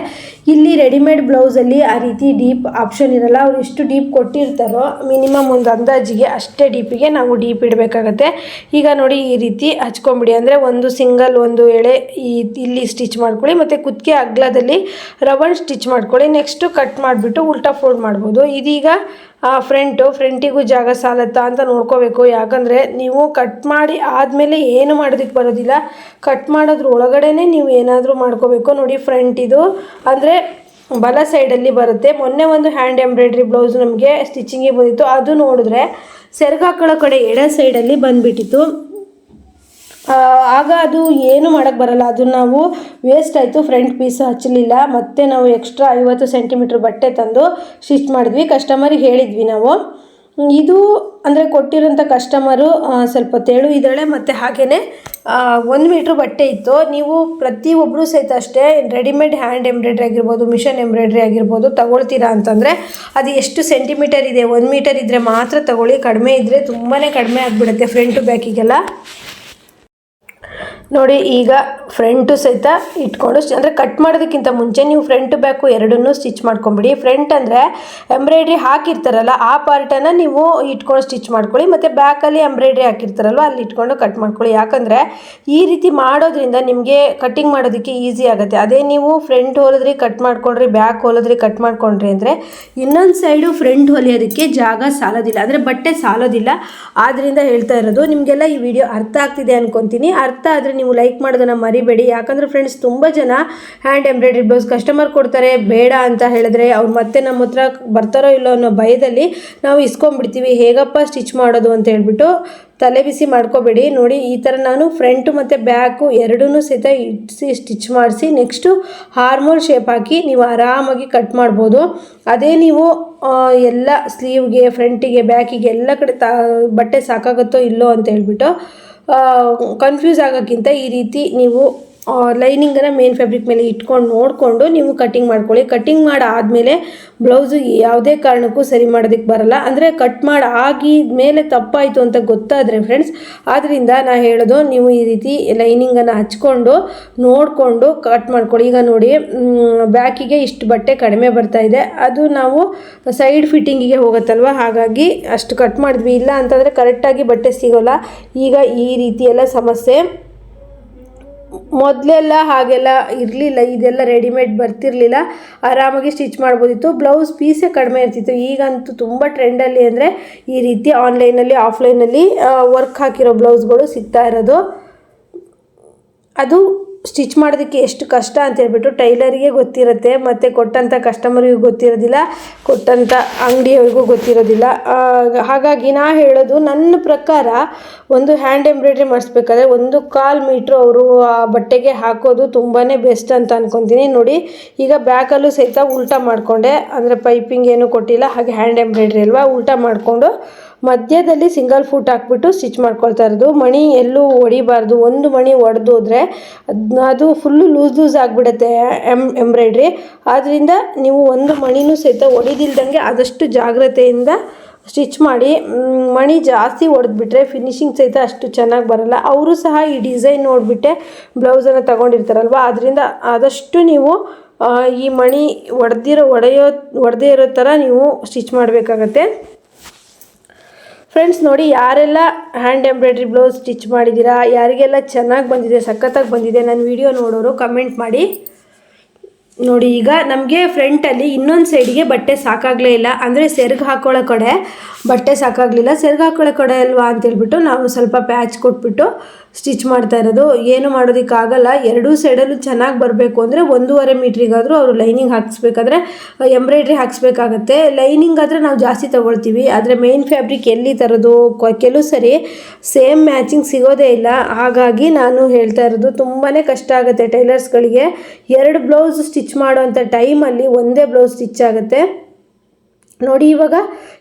ಇಲ್ಲಿ ರೆಡಿಮೇಡ್ ಬ್ಲೌಸಲ್ಲಿ ಆ ರೀತಿ ಡೀಪ್ ಆಪ್ಷನ್ ಇರಲ್ಲ. ಅವ್ರು ಎಷ್ಟು ಡೀಪ್ ಕೊಟ್ಟಿರ್ತಾರೋ ಮಿನಿಮಮ್ ಒಂದು ಅಂದಾಜಿಗೆ ಅಷ್ಟೇ ಡೀಪಿಗೆ ನಾವು ಡೀಪ್ ಇಡಬೇಕಾಗತ್ತೆ. ಈಗ ನೋಡಿ ಈ ರೀತಿ ಹಚ್ಕೊಂಬಿಡಿ ಅಂದರೆ ಒಂದು ಸಿಂಗಲ್ ಒಂದು ಎಳೆ ಈ ಇಲ್ಲಿ ಸ್ಟಿಚ್ ಮಾಡ್ಕೊಳ್ಳಿ ಮತ್ತು ಕುತ್ತಿಗೆ ಅಗ್ಲದಲ್ಲಿ ರವಣ್ ಸ್ಟಿಚ್ ಮಾಡ್ಕೊಳ್ಳಿ. ನೆಕ್ಸ್ಟು ಕಟ್ ಮಾಡಿಬಿಟ್ಟು ಉಲ್ಟಾ ಫೋಲ್ಡ್ ಮಾಡ್ಬೋದು. ಇದೀಗ ಫ್ರಂಟು ಫ್ರಂಟಿಗೂ ಜಾಗ ಸಾಲತ್ತಾ ಅಂತ ನೋಡ್ಕೋಬೇಕು. ಯಾಕಂದರೆ ನೀವು ಕಟ್ ಮಾಡಿ ಆದಮೇಲೆ ಏನು ಮಾಡೋದಕ್ಕೆ ಬರೋದಿಲ್ಲ. ಕಟ್ ಮಾಡೋದ್ರ ಒಳಗಡೆನೇ ನೀವು ಏನಾದರೂ ಮಾಡ್ಕೋಬೇಕು. ನೋಡಿ ಫ್ರಂಟ್ ಇದು. ಅಂದರೆ ಬಲ ಸೈಡಲ್ಲಿ ಬರುತ್ತೆ. ಮೊನ್ನೆ ಒಂದು ಹ್ಯಾಂಡ್ ಎಂಬ್ರಾಯ್ಡ್ರಿ ಬ್ಲೌಸ್ ನಮಗೆ ಸ್ಟಿಚಿಂಗಿಗೆ ಬಂದಿತ್ತು. ಅದು ನೋಡಿದ್ರೆ ಸೆರಗಾಕೊಳ್ಳೋ ಕಡೆ ಎಡ ಸೈಡಲ್ಲಿ ಬಂದುಬಿಟ್ಟಿತ್ತು. ಆ, ಆಗ ಅದು ಏನು ಮಾಡೋಕ್ಕೆ ಬರಲ್ಲ. ಅದು ನಾವು ವೇಸ್ಟ್ ಆಯಿತು ಫ್ರಂಟ್ ಪೀಸ್ ಹಚ್ಚಲಿಲ್ಲ. ಮತ್ತೆ ನಾವು ಎಕ್ಸ್ಟ್ರಾ ಐವತ್ತು ಸೆಂಟಿಮೀಟ್ರ್ ಬಟ್ಟೆ ತಂದು ಸ್ಟಿಚ್ ಮಾಡಿದ್ವಿ. ಕಸ್ಟಮರಿಗೆ ಹೇಳಿದ್ವಿ ನಾವು. ಇದು ಅಂದರೆ ಕೊಟ್ಟಿರೋಂಥ ಕಸ್ಟಮರು ಸ್ವಲ್ಪ ತೆಳು ಇದ್ದಾಳೆ ಮತ್ತು ಹಾಗೆಯೇ ಒಂದು ಮೀಟ್ರ್ ಬಟ್ಟೆ ಇತ್ತು. ನೀವು ಪ್ರತಿಯೊಬ್ಬರು ಸಹಿತ ಅಷ್ಟೇ ರೆಡಿಮೇಡ್ ಹ್ಯಾಂಡ್ ಎಂಬ್ರಾಯ್ಡ್ರಿ ಆಗಿರ್ಬೋದು ಮಿಷನ್ ಎಂಬ್ರಾಯ್ಡ್ರಿ ಆಗಿರ್ಬೋದು ತಗೊಳ್ತೀರಾ ಅಂತಂದರೆ ಅದು ಎಷ್ಟು ಸೆಂಟಿಮೀಟರ್ ಇದೆ? ಒಂದು ಮೀಟರ್ ಇದ್ದರೆ ಮಾತ್ರ ತಗೊಳ್ಳಿ. ಕಡಿಮೆ ಇದ್ದರೆ ತುಂಬಾ ಕಡಿಮೆ ಆಗಿಬಿಡುತ್ತೆ ಫ್ರಂಟು ಬ್ಯಾಕಿಗೆಲ್ಲ ನೋಡಿ, ಈಗ ಫ್ರಂಟು ಸಹಿತ ಇಟ್ಕೊಂಡು ಅಂದರೆ ಕಟ್ ಮಾಡೋದಕ್ಕಿಂತ ಮುಂಚೆ ನೀವು ಫ್ರಂಟ್ ಬ್ಯಾಕು ಎರಡನ್ನೂ ಸ್ಟಿಚ್ ಮಾಡ್ಕೊಂಬಿಡಿ. ಫ್ರಂಟ್ ಅಂದರೆ ಎಂಬ್ರಾಯ್ಡ್ರಿ ಹಾಕಿರ್ತಾರಲ್ಲ, ಆ ಪಾರ್ಟನ್ನು ನೀವು ಇಟ್ಕೊಂಡು ಸ್ಟಿಚ್ ಮಾಡ್ಕೊಳ್ಳಿ. ಮತ್ತು ಬ್ಯಾಕಲ್ಲಿ ಎಂಬ್ರಾಯ್ಡ್ರಿ ಹಾಕಿರ್ತಾರಲ್ವ, ಅಲ್ಲಿ ಇಟ್ಕೊಂಡು ಕಟ್ ಮಾಡ್ಕೊಳ್ಳಿ. ಯಾಕಂದರೆ ಈ ರೀತಿ ಮಾಡೋದ್ರಿಂದ ನಿಮಗೆ ಕಟ್ಟಿಂಗ್ ಮಾಡೋದಕ್ಕೆ ಈಸಿ ಆಗುತ್ತೆ. ಅದೇ ನೀವು ಫ್ರಂಟ್ ಹೊಲಿದ್ರಿ ಕಟ್ ಮಾಡ್ಕೊಂಡ್ರಿ ಬ್ಯಾಕ್ ಹೊಲಿದ್ರಿ ಕಟ್ ಮಾಡ್ಕೊಂಡ್ರಿ ಅಂದರೆ ಇನ್ನೊಂದು ಸೈಡು ಫ್ರಂಟ್ ಹೊಲಿಯೋದಕ್ಕೆ ಜಾಗ ಸಾಲೋದಿಲ್ಲ. ಅಂದರೆ ಬಟ್ಟೆ ಸಾಲೋದಿಲ್ಲ. ಆದ್ದರಿಂದ ಹೇಳ್ತಾ ಇರೋದು, ನಿಮಗೆಲ್ಲ ಈ ವಿಡಿಯೋ ಅರ್ಥ ಆಗ್ತಿದೆ ಅನ್ಕೊತೀನಿ. ಅರ್ಥ ಆದರೆ ಲೈಕ್ ಮಾಡೋದನ್ನು ಮರಿಬೇಡಿ. ಯಾಕಂದರೆ ಫ್ರೆಂಡ್ಸ್ ತುಂಬ ಜನ ಹ್ಯಾಂಡ್ ಎಂಬ್ರಾಯ್ಡ್ರಿ ಬ್ಲೌಸ್ ಕಸ್ಟಮರ್ ಕೊಡ್ತಾರೆ. ಬೇಡ ಅಂತ ಹೇಳಿದ್ರೆ ಅವ್ರು ಮತ್ತೆ ನಮ್ಮ ಹತ್ರ ಬರ್ತಾರೋ ಇಲ್ಲೋ ಅನ್ನೋ ಭಯದಲ್ಲಿ ನಾವು ಇಸ್ಕೊಂಡ್ಬಿಡ್ತೀವಿ. ಹೇಗಪ್ಪ ಸ್ಟಿಚ್ ಮಾಡೋದು ಅಂತ ಹೇಳ್ಬಿಟ್ಟು ತಲೆ ಬಿಸಿ ಮಾಡ್ಕೋಬೇಡಿ. ನೋಡಿ, ಈ ಥರ ನಾನು ಫ್ರಂಟು ಮತ್ತು ಬ್ಯಾಕು ಎರಡೂ ಸಹಿತ ಇಟ್ಸಿ ಸ್ಟಿಚ್ ಮಾಡಿಸಿ ನೆಕ್ಸ್ಟು ಹಾರ್ಮೋಲ್ ಶೇಪ್ ಹಾಕಿ ನೀವು ಆರಾಮಾಗಿ ಕಟ್ ಮಾಡ್ಬೋದು. ಅದೇ ನೀವು ಎಲ್ಲ ಸ್ಲೀವ್ಗೆ ಫ್ರಂಟಿಗೆ ಬ್ಯಾಕಿಗೆ ಎಲ್ಲ ಕಡೆ ತಾ, ಬಟ್ಟೆ ಸಾಕಾಗುತ್ತೋ ಇಲ್ಲೋ ಅಂತ ಹೇಳ್ಬಿಟ್ಟು ಕನ್ಫ್ಯೂಸ್ ಆಗೋಕ್ಕಿಂತ ಈ ರೀತಿ ನೀವು ಲೈನಿಂಗನ್ನು ಮೇನ್ ಫ್ಯಾಬ್ರಿಕ್ ಮೇಲೆ ಇಟ್ಕೊಂಡು ನೋಡಿಕೊಂಡು ನೀವು ಕಟ್ಟಿಂಗ್ ಮಾಡ್ಕೊಳ್ಳಿ. ಕಟ್ಟಿಂಗ್ ಮಾಡಿ ಆದಮೇಲೆ ಬ್ಲೌಸು ಯಾವುದೇ ಕಾರಣಕ್ಕೂ ಸರಿ ಮಾಡೋದಕ್ಕೆ ಬರಲ್ಲ. ಅಂದರೆ ಕಟ್ ಮಾಡಿ ಆಗಿದ ಮೇಲೆ ತಪ್ಪಾಯಿತು ಅಂತ ಗೊತ್ತಾದರೆ ಫ್ರೆಂಡ್ಸ್ ಆದ್ದರಿಂದ ನಾನು ಹೇಳೋದು ನೀವು ಈ ರೀತಿ ಲೈನಿಂಗನ್ನು ಹಚ್ಕೊಂಡು ನೋಡಿಕೊಂಡು ಕಟ್ ಮಾಡ್ಕೊಳ್ಳಿ. ಈಗ ನೋಡಿ ಬ್ಯಾಕಿಗೆ ಇಷ್ಟು ಬಟ್ಟೆ ಕಡಿಮೆ ಬರ್ತಾ ಇದೆ. ಅದು ನಾವು ಸೈಡ್ ಫಿಟ್ಟಿಂಗಿಗೆ ಹೋಗುತ್ತಲ್ವ? ಹಾಗಾಗಿ ಅಷ್ಟು ಕಟ್ ಮಾಡಿದ್ವಿ. ಇಲ್ಲ ಅಂತಂದರೆ ಕರೆಕ್ಟಾಗಿ ಬಟ್ಟೆ ಸಿಗೋಲ್ಲ. ಈಗ ಈ ರೀತಿ ಸಮಸ್ಯೆ. ಮೊದಲೆಲ್ಲ ಹಾಗೆಲ್ಲ ಇರಲಿಲ್ಲ, ಇದೆಲ್ಲ ರೆಡಿಮೇಡ್ ಬರ್ತಿರ್ಲಿಲ್ಲ. ಆರಾಮಾಗಿ ಸ್ಟಿಚ್ ಮಾಡ್ಬೋದಿತ್ತು. ಬ್ಲೌಸ್ ಪೀಸೇ ಕಡಿಮೆ ಇರ್ತಿತ್ತು. ಈಗಂತೂ ತುಂಬ ಟ್ರೆಂಡಲ್ಲಿ ಅಂದರೆ ಈ ರೀತಿ ಆನ್ಲೈನಲ್ಲಿ ಆಫ್ಲೈನಲ್ಲಿ ವರ್ಕ್ ಹಾಕಿರೋ ಬ್ಲೌಸ್ಗಳು ಸಿಗ್ತಾ ಇರೋದು. ಅದು ಸ್ಟಿಚ್ ಮಾಡೋದಕ್ಕೆ ಎಷ್ಟು ಕಷ್ಟ ಅಂತ ಹೇಳ್ಬಿಟ್ಟು ಟೈಲರಿಗೆ ಗೊತ್ತಿರುತ್ತೆ, ಮತ್ತು ಕೊಟ್ಟಂಥ ಕಸ್ಟಮರಿಗೂ ಗೊತ್ತಿರೋದಿಲ್ಲ ಕೊಟ್ಟಂಥ ಅಂಗಡಿಯವ್ರಿಗೂ ಗೊತ್ತಿರೋದಿಲ್ಲ. ಹಾಗಾಗಿ ನಾ ಹೇಳೋದು, ನನ್ನ ಪ್ರಕಾರ ಒಂದು ಹ್ಯಾಂಡ್ ಎಂಬ್ರಾಯ್ಡ್ರಿ ಮಾಡಿಸ್ಬೇಕಾದ್ರೆ ಒಂದು ಕಾಲು ಮೀಟ್ರು ಅವರು ಆ ಬಟ್ಟೆಗೆ ಹಾಕೋದು ತುಂಬಾ ಬೆಸ್ಟ್ ಅಂತ ಅಂದ್ಕೊತೀನಿ ನೋಡಿ, ಈಗ ಬ್ಯಾಕಲ್ಲೂ ಸಹಿತ ಉಲ್ಟಾ ಮಾಡಿಕೊಂಡೆ, ಅಂದರೆ ಪೈಪಿಂಗ್ ಏನೂ ಕೊಟ್ಟಿಲ್ಲ, ಹಾಗೆ ಹ್ಯಾಂಡ್ ಎಂಬ್ರಾಯ್ಡ್ರಿ ಅಲ್ವಾ, ಉಲ್ಟಾ ಮಾಡಿಕೊಂಡು ಮಧ್ಯದಲ್ಲಿ ಸಿಂಗಲ್ ಫೂಟ್ ಹಾಕ್ಬಿಟ್ಟು ಸ್ಟಿಚ್ ಮಾಡ್ಕೊಳ್ತಾ ಇರೋದು. ಮಣಿ ಎಲ್ಲೂ ಹೊಡಿಬಾರ್ದು. ಒಂದು ಮಣಿ ಒಡೆದೋದ್ರೆ ಅದು ಫುಲ್ಲು ಲೂಸ್ ಲೂಸ್ ಆಗಿಬಿಡುತ್ತೆ ಎಂ ಎಂಬ್ರಾಯ್ಡ್ರಿ ಆದ್ದರಿಂದ ನೀವು ಒಂದು ಮಣಿನೂ ಸಹಿತ ಹೊಡಿದಿಲ್ದಂಗೆ ಆದಷ್ಟು ಜಾಗ್ರತೆಯಿಂದ ಸ್ಟಿಚ್ ಮಾಡಿ ಮಣಿ ಜಾಸ್ತಿ ಹೊಡೆದ್ಬಿಟ್ರೆ ಫಿನಿಶಿಂಗ್ ಸಹಿತ ಅಷ್ಟು ಚೆನ್ನಾಗಿ ಬರಲ್ಲ. ಅವರು ಸಹ ಈ ಡಿಸೈನ್ ನೋಡಿಬಿಟ್ಟೆ ಬ್ಲೌಸನ್ನು ತಗೊಂಡಿರ್ತಾರಲ್ವ? ಅದರಿಂದ ಆದಷ್ಟು ನೀವು ಈ ಮಣಿ ಒಡೆದಿರೋ ಒಡೆಯೋ ಒಡೆದೇ ಇರೋ ಥರ ನೀವು ಸ್ಟಿಚ್ ಮಾಡಬೇಕಾಗತ್ತೆ. ಫ್ರೆಂಡ್ಸ್ ನೋಡಿ, ಯಾರೆಲ್ಲ ಹ್ಯಾಂಡ್ ಎಂಬ್ರಾಯ್ಡ್ರಿ ಬ್ಲೌಸ್ ಸ್ಟಿಚ್ ಮಾಡಿದ್ದೀರಾ, ಯಾರಿಗೆಲ್ಲ ಚೆನ್ನಾಗಿ ಬಂದಿದೆ, ಸಖತ್ತಾಗಿ ಬಂದಿದೆ ನನ್ನ ವಿಡಿಯೋ ನೋಡೋರು ಕಮೆಂಟ್ ಮಾಡಿ. ನೋಡಿ, ಈಗ ನಮಗೆ ಫ್ರಂಟಲ್ಲಿ ಇನ್ನೊಂದು ಸೈಡಿಗೆ ಬಟ್ಟೆ ಸಾಕಾಗಲೇ ಇಲ್ಲ. ಅಂದರೆ ಸೆರ್ಗ್ ಹಾಕೊಳ್ಳೋ ಕಡೆ ಬಟ್ಟೆ ಸಾಕಾಗಲಿಲ್ಲ. ಸೆರ್ಗ್ ಹಾಕೊಳ್ಳೋ ಕಡೆ ಅಲ್ವಾ ಅಂತೇಳ್ಬಿಟ್ಟು ನಾವು ಸ್ವಲ್ಪ ಪ್ಯಾಚ್ ಕೊಟ್ಬಿಟ್ಟು ಸ್ಟಿಚ್ ಮಾಡ್ತಾ ಇರೋದು. ಏನು ಮಾಡೋದಕ್ಕಾಗಲ್ಲ. ಎರಡೂ ಸೈಡಲ್ಲೂ ಚೆನ್ನಾಗಿ ಬರಬೇಕು ಅಂದರೆ ಒಂದೂವರೆ ಮೀಟ್ರಿಗಾದರೂ ಅವರು ಲೈನಿಂಗ್ ಹಾಕಿಸ್ಬೇಕಾದ್ರೆ ಎಂಬ್ರಾಯ್ಡ್ರಿ ಹಾಕಿಸ್ಬೇಕಾಗತ್ತೆ. ಲೈನಿಂಗ್ ಆದರೆ ನಾವು ಜಾಸ್ತಿ ತೊಗೊಳ್ತೀವಿ. ಆದರೆ ಮೇನ್ ಫ್ಯಾಬ್ರಿಕ್ ಎಲ್ಲಿ ತರೋದು? ಕೆಲವು ಸರಿ ಸೇಮ್ ಮ್ಯಾಚಿಂಗ್ ಸಿಗೋದೇ ಇಲ್ಲ. ಹಾಗಾಗಿ ನಾನು ಹೇಳ್ತಾ ಇರೋದು ತುಂಬಾ ಕಷ್ಟ ಆಗುತ್ತೆ ಟೈಲರ್ಸ್ಗಳಿಗೆ. ಎರಡು ಬ್ಲೌಸ್ ಸ್ಟಿಚ್ ಮಾಡೋವಂಥ ಟೈಮಲ್ಲಿ ಒಂದೇ ಬ್ಲೌಸ್ ಸ್ಟಿಚ್ ಆಗುತ್ತೆ. ನೋಡಿ ಇವಾಗ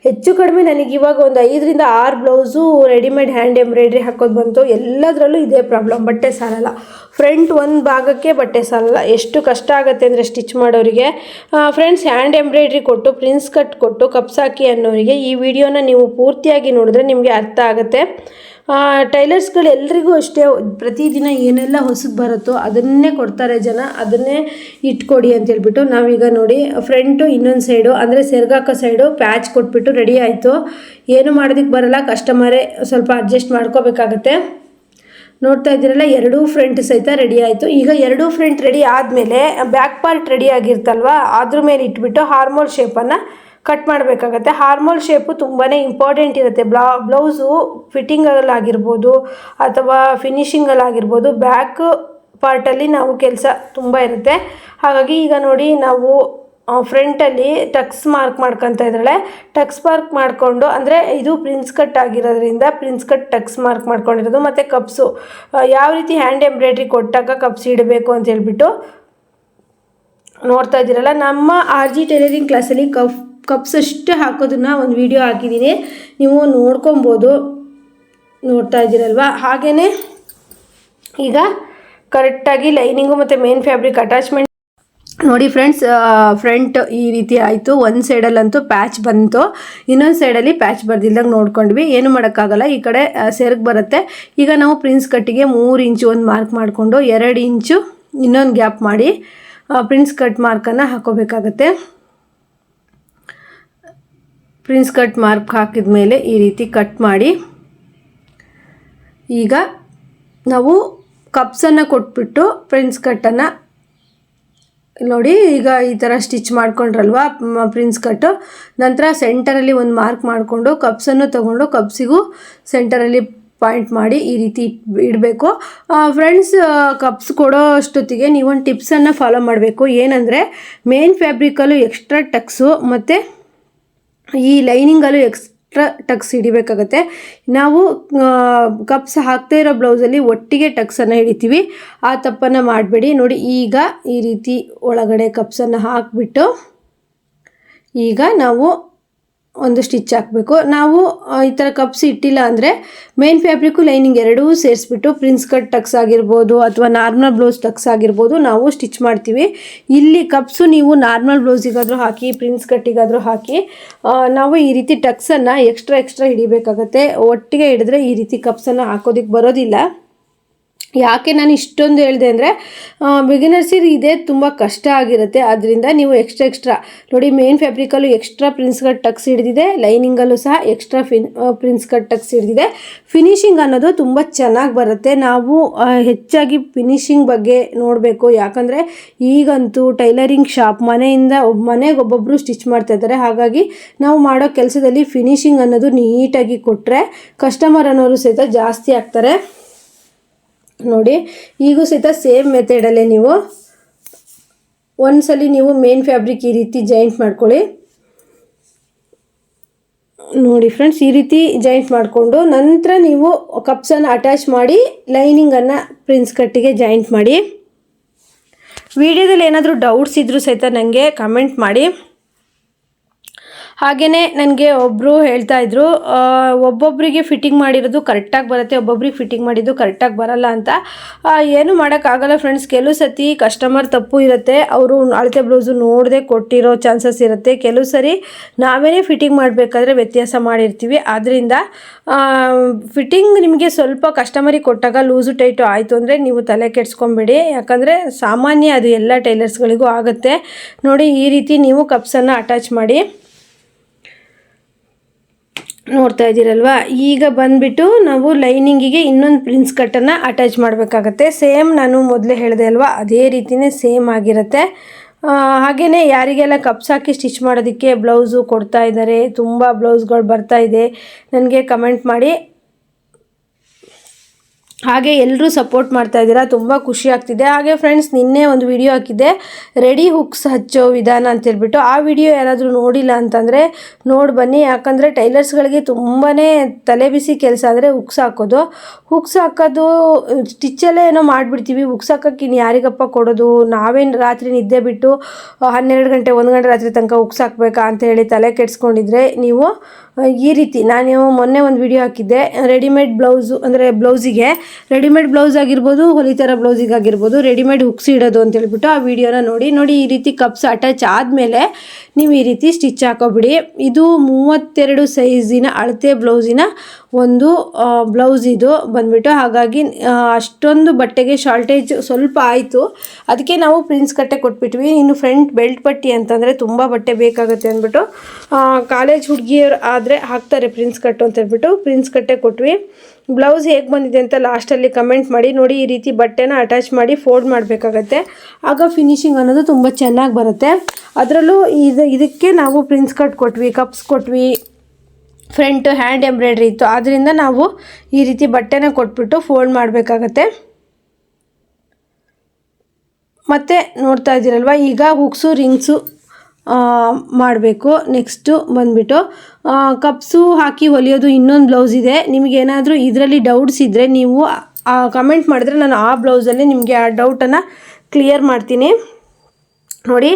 ಹೆಚ್ಚು ಕಡಿಮೆ ನನಗೆ ಇವಾಗ ಒಂದು ಐದರಿಂದ ಆರು ಬ್ಲೌಸು ರೆಡಿಮೇಡ್ ಹ್ಯಾಂಡ್ ಎಂಬ್ರಾಯ್ಡ್ರಿ ಹಾಕೋದು ಬಂತು. ಎಲ್ಲದರಲ್ಲೂ ಇದೇ ಪ್ರಾಬ್ಲಮ್, ಬಟ್ಟೆ ಸಾಲಲ್ಲ. ಫ್ರಂಟ್ ಒಂದು ಭಾಗಕ್ಕೆ ಬಟ್ಟೆ ಸಲ್ಲ ಎಷ್ಟು ಕಷ್ಟ ಆಗುತ್ತೆ ಅಂದರೆ ಸ್ಟಿಚ್ ಮಾಡೋರಿಗೆ. ಫ್ರೆಂಡ್ಸ್ ಹ್ಯಾಂಡ್ ಎಂಬ್ರಾಯ್ಡ್ರಿ ಕೊಟ್ಟು ಪ್ರಿನ್ಸ್ ಕಟ್ ಕೊಟ್ಟು ಕಪ್ಸಾಕಿ ಅನ್ನೋರಿಗೆ ಈ ವಿಡಿಯೋನ ನೀವು ಪೂರ್ತಿಯಾಗಿ ನೋಡಿದ್ರೆ ನಿಮಗೆ ಅರ್ಥ ಆಗುತ್ತೆ. ಟೈಲರ್ಸ್ಗಳು ಎಲ್ರಿಗೂ ಅಷ್ಟೇ, ಪ್ರತಿದಿನ ಏನೆಲ್ಲ ಹೊಸದು ಬರುತ್ತೋ ಅದನ್ನೇ ಕೊಡ್ತಾರೆ ಜನ. ಅದನ್ನೇ ಇಟ್ಕೊಡಿ ಅಂತೇಳ್ಬಿಟ್ಟು ನಾವೀಗ ನೋಡಿ ಫ್ರಂಟು ಇನ್ನೊಂದು ಸೈಡು ಅಂದರೆ ಸೆರ್ಗಾಕ ಸೈಡು ಪ್ಯಾಚ್ ಕೊಟ್ಬಿಟ್ಟು ರೆಡಿ ಆಯಿತು. ಏನು ಮಾಡೋದಕ್ಕೆ ಬರಲ್ಲ ಕಸ್ಟಮರೇ ಸ್ವಲ್ಪ ಅಡ್ಜಸ್ಟ್ ಮಾಡ್ಕೋಬೇಕಾಗತ್ತೆ. ನೋಡ್ತಾ ಇದ್ದೀರಲ್ಲ, ಎರಡೂ ಫ್ರಂಟ್ ಸಹಿತ ರೆಡಿ ಆಯಿತು. ಈಗ ಎರಡೂ ಫ್ರಂಟ್ ರೆಡಿ ಆದಮೇಲೆ ಬ್ಯಾಕ್ ಪಾರ್ಟ್ ರೆಡಿ ಆಗಿರ್ತಲ್ವ, ಅದ್ರ ಮೇಲೆ ಇಟ್ಬಿಟ್ಟು ಹಾರ್ಮೋಲ್ ಶೇಪನ್ನು ಕಟ್ ಮಾಡಬೇಕಾಗತ್ತೆ. ಹಾರ್ಮೋಲ್ ಶೇಪು ತುಂಬಾ ಇಂಪಾರ್ಟೆಂಟ್ ಇರುತ್ತೆ. ಬ್ಲಾ ಬ್ಲೌಸು ಫಿಟ್ಟಿಂಗಲ್ಲಾಗಿರ್ಬೋದು ಅಥವಾ ಫಿನಿಷಿಂಗಲ್ಲಾಗಿರ್ಬೋದು ಬ್ಯಾಕ್ ಪಾರ್ಟಲ್ಲಿ ನಾವು ಕೆಲಸ ತುಂಬ ಇರುತ್ತೆ. ಹಾಗಾಗಿ ಈಗ ನೋಡಿ, ನಾವು ಫ್ರಂಟಲ್ಲಿ ಟಕ್ಸ್ ಮಾರ್ಕ್ ಮಾಡ್ಕೊತಾ ಇದ್ದಾಳೆ. ಟಕ್ಸ್ ಮಾರ್ಕ್ ಮಾಡಿಕೊಂಡು, ಅಂದರೆ ಇದು ಪ್ರಿನ್ಸ್ ಕಟ್ ಆಗಿರೋದ್ರಿಂದ ಪ್ರಿನ್ಸ್ ಕಟ್ ಟಕ್ಸ್ ಮಾರ್ಕ್ ಮಾಡ್ಕೊಂಡಿರೋದು, ಮತ್ತು ಕಪ್ಸು ಯಾವ ರೀತಿ ಹ್ಯಾಂಡ್ ಎಂಬ್ರಾಯ್ಡ್ರಿ ಕೊಟ್ಟಾಗ ಕಪ್ಸ್ ಇಡಬೇಕು ಅಂತ ಹೇಳ್ಬಿಟ್ಟು ನೋಡ್ತಾ ಇದ್ದೀರಲ್ಲ. ನಮ್ಮ ಆರ್ ಜಿ ಟೈಲರಿಂಗ್ ಕ್ಲಾಸಲ್ಲಿ ಕಫ್ ಕಪ್ಸ್ ಅಷ್ಟೇ ಹಾಕೋದನ್ನ ಒಂದು ವಿಡಿಯೋ ಹಾಕಿದ್ದೀನಿ. ನೀವು ನೋಡ್ಕೊಬೋದು, ನೋಡ್ತಾ ಇದ್ದೀರಲ್ವ? ಹಾಗೆಯೇ ಈಗ ಕರೆಕ್ಟಾಗಿ ಲೈನಿಂಗು ಮತ್ತು ಮೇನ್ ಫ್ಯಾಬ್ರಿಕ್ ಅಟ್ಯಾಚ್ಮೆಂಟ್ ನೋಡಿ ಫ್ರೆಂಡ್ಸ್ ಫ್ರಂಟ್ ಈ ರೀತಿ ಆಯಿತು. ಒಂದು ಸೈಡಲ್ಲಂತೂ ಪ್ಯಾಚ್ ಬಂತು. ಇನ್ನೊಂದು ಸೈಡಲ್ಲಿ ಪ್ಯಾಚ್ ಬರ್ದಿಲ್ದಂಗೆ ನೋಡ್ಕೊಂಡ್ವಿ. ಏನು ಮಾಡೋಕ್ಕಾಗಲ್ಲ. ಈ ಕಡೆ ಸೆರ್ಗ್ ಬರುತ್ತೆ. ಈಗ ನಾವು ಪ್ರಿನ್ಸ್ ಕಟ್ಟಿಗೆ ಮೂರು ಇಂಚು ಒಂದು ಮಾರ್ಕ್ ಮಾಡಿಕೊಂಡು ಎರಡು ಇಂಚು ಇನ್ನೊಂದು ಗ್ಯಾಪ್ ಮಾಡಿ ಪ್ರಿನ್ಸ್ ಕಟ್ ಮಾರ್ಕನ್ನು ಹಾಕೋಬೇಕಾಗತ್ತೆ. ಪ್ರಿನ್ಸ್ ಕಟ್ ಮಾರ್ಕ್ ಹಾಕಿದ ಮೇಲೆ ಈ ರೀತಿ ಕಟ್ ಮಾಡಿ. ಈಗ ನಾವು ಕಪ್ಸನ್ನು ಕೊಟ್ಬಿಟ್ಟು ಪ್ರಿನ್ಸ್ ಕಟ್ಟನ್ನು ನೋಡಿ, ಈಗ ಈ ಥರ ಸ್ಟಿಚ್ ಮಾಡ್ಕೊಂಡ್ರಲ್ವಾ ಪ್ರಿನ್ಸ್ ಕಟ್ಟು ನಂತರ ಸೆಂಟರಲ್ಲಿ ಒಂದು ಮಾರ್ಕ್ ಮಾಡಿಕೊಂಡು ಕಪ್ಸನ್ನು ತೊಗೊಂಡು ಕಪ್ಸಿಗೂ ಸೆಂಟರಲ್ಲಿ ಪಾಯಿಂಟ್ ಮಾಡಿ ಈ ರೀತಿ ಇಡಬೇಕು. ಫ್ರೆಂಡ್ಸ್ ಕಪ್ಸ್ ಕೊಡೋ ಅಷ್ಟೊತ್ತಿಗೆ ನೀವೊಂದು ಟಿಪ್ಸನ್ನು ಫಾಲೋ ಮಾಡಬೇಕು. ಏನಂದರೆ ಮೇನ್ ಫ್ಯಾಬ್ರಿಕಲ್ಲೂ ಎಕ್ಸ್ಟ್ರಾ ಟಕ್ಸು ಮತ್ತು ಈ ಲೈನಿಂಗಲ್ಲೂ ಎಕ್ಸ್ಟ್ರಾ ಟಕ್ಸ್ ಹಿಡಿಬೇಕಾಗತ್ತೆ. ನಾವು ಕಪ್ಸ್ ಹಾಕ್ತಾ ಇರೋ ಬ್ಲೌಸಲ್ಲಿ ಒಟ್ಟಿಗೆ ಟಕ್ಸನ್ನು ಹಿಡಿತೀವಿ. ಆ ತಪ್ಪನ್ನು ಮಾಡಬೇಡಿ. ನೋಡಿ, ಈಗ ಈ ರೀತಿ ಒಳಗಡೆ ಕಪ್ಸನ್ನು ಹಾಕಿಬಿಟ್ಟು ಈಗ ನಾವು ಒಂದು ಸ್ಟಿಚ್ ಹಾಕಬೇಕು. ನಾವು ಈ ಥರ ಕಪ್ಸ್ ಇಟ್ಟಿಲ್ಲ ಅಂದರೆ ಮೇನ್ ಫ್ಯಾಬ್ರಿಕ್ಕು ಲೈನಿಂಗ್ ಎರಡೂ ಸೇರಿಸ್ಬಿಟ್ಟು ಪ್ರಿನ್ಸ್ ಕಟ್ ಟಕ್ಸ್ ಆಗಿರ್ಬೋದು ಅಥವಾ ನಾರ್ಮಲ್ ಬ್ಲೌಸ್ ಟಕ್ಸ್ ಆಗಿರ್ಬೋದು ನಾವು ಸ್ಟಿಚ್ ಮಾಡ್ತೀವಿ. ಇಲ್ಲಿ ಕಪ್ಸು ನೀವು ನಾರ್ಮಲ್ ಬ್ಲೌಸಿಗಾದರೂ ಹಾಕಿ ಪ್ರಿನ್ಸ್ ಕಟ್ಟಿಗಾದರೂ ಹಾಕಿ ನಾವು ಈ ರೀತಿ ಟಕ್ಸನ್ನು ಎಕ್ಸ್ಟ್ರಾ ಎಕ್ಸ್ಟ್ರಾ ಹಿಡಿಬೇಕಾಗತ್ತೆ. ಒಟ್ಟಿಗೆ ಹಿಡಿದ್ರೆ ಈ ರೀತಿ ಕಪ್ಸನ್ನು ಹಾಕೋದಕ್ಕೆ ಬರೋದಿಲ್ಲ. ಯಾಕೆ ನಾನು ಇಷ್ಟೊಂದು ಹೇಳಿದೆ ಅಂದರೆ ಬಿಗಿನರ್ಸಿಗೆ ಇದೇ ತುಂಬ ಕಷ್ಟ ಆಗಿರುತ್ತೆ. ಅದರಿಂದ ನೀವು ಎಕ್ಸ್ಟ್ರಾ ಎಕ್ಸ್ಟ್ರಾ ನೋಡಿ ಮೇನ್ ಫ್ಯಾಬ್ರಿಕಲ್ಲೂ ಎಕ್ಸ್ಟ್ರಾ ಪ್ರಿನ್ಸ್ ಕಟ್ ಟಕ್ಸ್ ಹಿಡಿದಿದೆ. ಲೈನಿಂಗಲ್ಲೂ ಸಹ ಎಕ್ಸ್ಟ್ರಾ ಫಿನ್ ಪ್ರಿನ್ಸ್ ಕಟ್ ಟಕ್ಸ್ ಹಿಡಿದಿದೆ. ಫಿನಿಶಿಂಗ್ ಅನ್ನೋದು ತುಂಬ ಚೆನ್ನಾಗಿ ಬರುತ್ತೆ. ನಾವು ಹೆಚ್ಚಾಗಿ ಫಿನಿಶಿಂಗ್ ಬಗ್ಗೆ ನೋಡಬೇಕು. ಯಾಕಂದರೆ, ಈಗಂತೂ ಟೈಲರಿಂಗ್ ಶಾಪ್ ಮನೆಯಿಂದ ಒಬ್ಬ ಮನೆಗೆ ಒಬ್ಬೊಬ್ಬರು ಸ್ಟಿಚ್ ಮಾಡ್ತಾ ಇದ್ದಾರೆ. ಹಾಗಾಗಿ ನಾವು ಮಾಡೋ ಕೆಲಸದಲ್ಲಿ ಫಿನಿಶಿಂಗ್ ಅನ್ನೋದು ನೀಟಾಗಿ ಕೊಟ್ಟರೆ ಕಸ್ಟಮರ್ ಅನ್ನೋರು ಸಹಿತ ಜಾಸ್ತಿ ಆಗ್ತಾರೆ. ನೋಡಿ, ಈಗೂ ಸಹಿತ ಸೇಮ್ ಮೆಥಡಲ್ಲೇ ನೀವು ಒಂದ್ಸಲಿ ನೀವು ಮೇನ್ ಫ್ಯಾಬ್ರಿಕ್ ಈ ರೀತಿ ಜಾಯಿಂಟ್ ಮಾಡ್ಕೊಳ್ಳಿ. ನೋಡಿ ಫ್ರೆಂಡ್ಸ್ ಈ ರೀತಿ ಜಾಯಿಂಟ್ ಮಾಡಿಕೊಂಡು ನಂತರ ನೀವು ಕಪ್ಸನ್ನು ಅಟ್ಯಾಚ್ ಮಾಡಿ ಲೈನಿಂಗನ್ನು ಪ್ರಿನ್ಸ್ ಕಟ್ಟಿಗೆ ಜಾಯಿಂಟ್ ಮಾಡಿ. ವಿಡಿಯೋದಲ್ಲಿ ಏನಾದರೂ ಡೌಟ್ಸ್ ಇದ್ದರೂ ಸಹಿತ ನನಗೆ ಕಮೆಂಟ್ ಮಾಡಿ. ಹಾಗೆಯೇ ನನಗೆ ಒಬ್ಬರು ಹೇಳ್ತಾ ಇದ್ರು ಒಬ್ಬೊಬ್ಬರಿಗೆ ಫಿಟ್ಟಿಂಗ್ ಮಾಡಿರೋದು ಕರೆಕ್ಟಾಗಿ ಬರುತ್ತೆ, ಒಬ್ಬೊಬ್ರಿಗೆ ಫಿಟ್ಟಿಂಗ್ ಮಾಡಿದ್ದು ಕರೆಕ್ಟಾಗಿ ಬರಲ್ಲ ಅಂತ. ಏನು ಮಾಡೋಕ್ಕಾಗಲ್ಲ ಫ್ರೆಂಡ್ಸ್ ಕೆಲವು ಸತಿ ಕಸ್ಟಮರ್ ತಪ್ಪು ಇರುತ್ತೆ, ಅವರು ಅಳತೆ ಬ್ಲೌಸು ನೋಡದೆ ಕೊಟ್ಟಿರೋ ಚಾನ್ಸಸ್ ಇರುತ್ತೆ. ಕೆಲವು ಸರಿ ನಾವೇ ಫಿಟ್ಟಿಂಗ್ ಮಾಡಬೇಕಾದ್ರೆ ವ್ಯತ್ಯಾಸ ಮಾಡಿರ್ತೀವಿ. ಆದ್ದರಿಂದ ಫಿಟ್ಟಿಂಗ್ ನಿಮಗೆ ಸ್ವಲ್ಪ ಕಸ್ಟಮರಿಗೆ ಕೊಟ್ಟಾಗ ಲೂಸು ಟೈಟು ಆಯಿತು ಅಂದರೆ ನೀವು ತಲೆ ಕೆಡ್ಸ್ಕೊಬೇಡಿ. ಯಾಕಂದರೆ ಸಾಮಾನ್ಯ ಅದು ಎಲ್ಲ ಟೈಲರ್ಸ್ಗಳಿಗೂ ಆಗುತ್ತೆ. ನೋಡಿ ಈ ರೀತಿ ನೀವು ಕಪ್ಸನ್ನು ಅಟ್ಯಾಚ್ ಮಾಡಿ. ನೋಡ್ತಾ ಇದ್ದೀರಲ್ವಾ? ಈಗ ಬಂದ್ಬಿಟ್ಟು ನಾವು ಲೈನಿಂಗಿಗೆ ಇನ್ನೊಂದು ಪ್ರಿನ್ಸ್ ಕಟ್ಟನ್ನು ಅಟ್ಯಾಚ್ ಮಾಡಬೇಕಾಗತ್ತೆ. ಸೇಮ್ ನಾನು ಮೊದಲೇ ಹೇಳಿದೆ ಅಲ್ವಾ, ಅದೇ ರೀತಿಯೇ ಸೇಮ್ ಆಗಿರುತ್ತೆ. ಹಾಗೆಯೇ ಯಾರಿಗೆಲ್ಲ ಕಪ್ಸ್ ಹಾಕಿ ಸ್ಟಿಚ್ ಮಾಡೋದಕ್ಕೆ ಬ್ಲೌಸು ಕೊಡ್ತಾ ಇದ್ದಾರೆ, ತುಂಬ ಬ್ಲೌಸ್ಗಳು ಬರ್ತಾ ಇದೆ, ನನಗೆ ಕಮೆಂಟ್ ಮಾಡಿ. ಹಾಗೆ ಎಲ್ಲರೂ ಸಪೋರ್ಟ್ ಮಾಡ್ತಾ ಇದ್ದೀರಾ, ತುಂಬ ಖುಷಿ ಆಗ್ತಿದೆ. ಹಾಗೆ ಫ್ರೆಂಡ್ಸ್ ನಿನ್ನೆ ಒಂದು ವಿಡಿಯೋ ಹಾಕಿದ್ದೆ. ರೆಡಿ ಹುಕ್ಸ್ ಹಚ್ಚೋ ವಿಧಾನ ಅಂತ ಹೇಳ್ಬಿಟ್ಟು ಆ ವಿಡಿಯೋ ಯಾರಾದರೂ ನೋಡಿಲ್ಲ ಅಂತಂದರೆ ನೋಡಿ ಬನ್ನಿ. ಯಾಕಂದರೆ ಟೈಲರ್ಸ್ಗಳಿಗೆ ತುಂಬಾ ತಲೆ ಬಿಸಿ ಕೆಲಸ ಅಂದರೆ ಹುಕ್ಸ್ ಹಾಕೋದು. ಹುಕ್ಸ್ ಹಾಕೋದು ಸ್ಟಿಚ್ಚಲ್ಲೇ ಏನೋ ಮಾಡಿಬಿಡ್ತೀವಿ. ಹುಕ್ಸ್ ಹಾಕೋಕ್ಕೆ ಇನ್ನು ಯಾರಿಗಪ್ಪ ಕೊಡೋದು? ನಾವೇನು ರಾತ್ರಿ ನಿದ್ದೆ ಬಿಟ್ಟು ಹನ್ನೆರಡು ಗಂಟೆ, ಒಂದು ಗಂಟೆ ರಾತ್ರಿ ತನಕ ಹುಕ್ಸ್ ಹಾಕ್ಬೇಕಾ ಅಂತ ಹೇಳಿ ತಲೆ ಕೆಡಿಸ್ಕೊಂಡಿದ್ರೆ ನೀವು ಈ ರೀತಿ. ನಾನು ಮೊನ್ನೆ ಒಂದು ವಿಡಿಯೋ ಹಾಕಿದ್ದೆ. ರೆಡಿಮೇಡ್ ಬ್ಲೌಸು ಅಂದರೆ ಬ್ಲೌಸಿಗೆ ರೆಡಿಮೇಡ್ ಬ್ಲೌಸ್ ಆಗಿರ್ಬೋದು ಹೊಲಿತರ ಬ್ಲೌಸಿಗೆ ಆಗಿರ್ಬೋದು, ರೆಡಿಮೇಡ್ ಹುಕ್ಸ್ ಇಡೋದು ಅಂತ ಹೇಳ್ಬಿಟ್ಟು ಆ ವಿಡಿಯೋನ ನೋಡಿ ನೋಡಿ ಈ ರೀತಿ ಕಪ್ಸ್ ಅಟ್ಯಾಚ್ ಆದಮೇಲೆ ನೀವು ಈ ರೀತಿ ಸ್ಟಿಚ್ ಹಾಕೋಬಿಡಿ. ಇದು ಮೂವತ್ತೆರಡು ಸೈಜಿನ ಅಳತೆ ಬ್ಲೌಸಿನ ಒಂದು ಬ್ಲೌಸ್ ಇದು ಬಂದ್ಬಿಟ್ಟು ಹಾಗಾಗಿ ಅಷ್ಟೊಂದು ಬಟ್ಟೆಗೆ ಶಾರ್ಟೇಜ್ ಸ್ವಲ್ಪ ಆಯಿತು. ಅದಕ್ಕೆ ನಾವು ಪ್ರಿನ್ಸ್ ಕಟ್ಟೆ ಕೊಟ್ಬಿಟ್ವಿ. ಇನ್ನು ಫ್ರಂಟ್ ಬೆಲ್ಟ್ ಪಟ್ಟಿ ಅಂತಂದರೆ ತುಂಬ ಬಟ್ಟೆ ಬೇಕಾಗುತ್ತೆ ಅಂದ್ಬಿಟ್ಟು ಕಾಲೇಜ್ ಹುಡುಗಿಯರು ಆದರೆ ಹಾಕ್ತಾರೆ ಪ್ರಿನ್ಸ್ ಕಟ್ಟು ಅಂತ ಹೇಳ್ಬಿಟ್ಟು ಪ್ರಿನ್ಸ್ ಕಟ್ಟೆ ಕೊಟ್ವಿ. ಬ್ಲೌಸ್ ಹೇಗೆ ಬಂದಿದೆ ಅಂತ ಲಾಸ್ಟಲ್ಲಿ ಕಮೆಂಟ್ ಮಾಡಿ. ನೋಡಿ, ಈ ರೀತಿ ಬಟ್ಟೆನ ಅಟ್ಯಾಚ್ ಮಾಡಿ ಫೋಲ್ಡ್ ಮಾಡಬೇಕಾಗತ್ತೆ. ಆಗ ಫಿನಿಶಿಂಗ್ ಅನ್ನೋದು ತುಂಬ ಚೆನ್ನಾಗಿ ಬರುತ್ತೆ. ಅದರಲ್ಲೂ ಇದು, ಇದಕ್ಕೆ ನಾವು ಪ್ರಿನ್ಸ್ ಕಟ್ ಕೊಟ್ವಿ ಕಪ್ಸ್ ಕೊಟ್ವಿ ಫ್ರಂಟ್ ಹ್ಯಾಂಡ್ ಎಂಬ್ರಾಯ್ಡ್ರಿ ಇತ್ತು. ಆದ್ದರಿಂದ ನಾವು ಈ ರೀತಿ ಬಟ್ಟೆನ ಕೊಟ್ಬಿಟ್ಟು ಫೋಲ್ಡ್ ಮಾಡಬೇಕಾಗತ್ತೆ. ಮತ್ತು ನೋಡ್ತಾ ಇದ್ದೀರಲ್ವ, ಈಗ ಹುಕ್ಸು ರಿಂಗ್ಸು ಮಾಡಬೇಕು. ನೆಕ್ಸ್ಟು ಬಂದುಬಿಟ್ಟು ಕಪ್ಸು ಹಾಕಿ ಹೊಲಿಯೋದು ಇನ್ನೊಂದು ಬ್ಲೌಸ್ ಇದೆ. ನಿಮಗೇನಾದರೂ ಇದರಲ್ಲಿ ಡೌಟ್ಸ್ ಇದ್ದರೆ ನೀವು ಕಮೆಂಟ್ ಮಾಡಿದ್ರೆ ನಾನು ಆ ಬ್ಲೌಸಲ್ಲಿ ನಿಮಗೆ ಆ ಡೌಟನ್ನು ಕ್ಲಿಯರ್ ಮಾಡ್ತೀನಿ. ನೋಡಿ,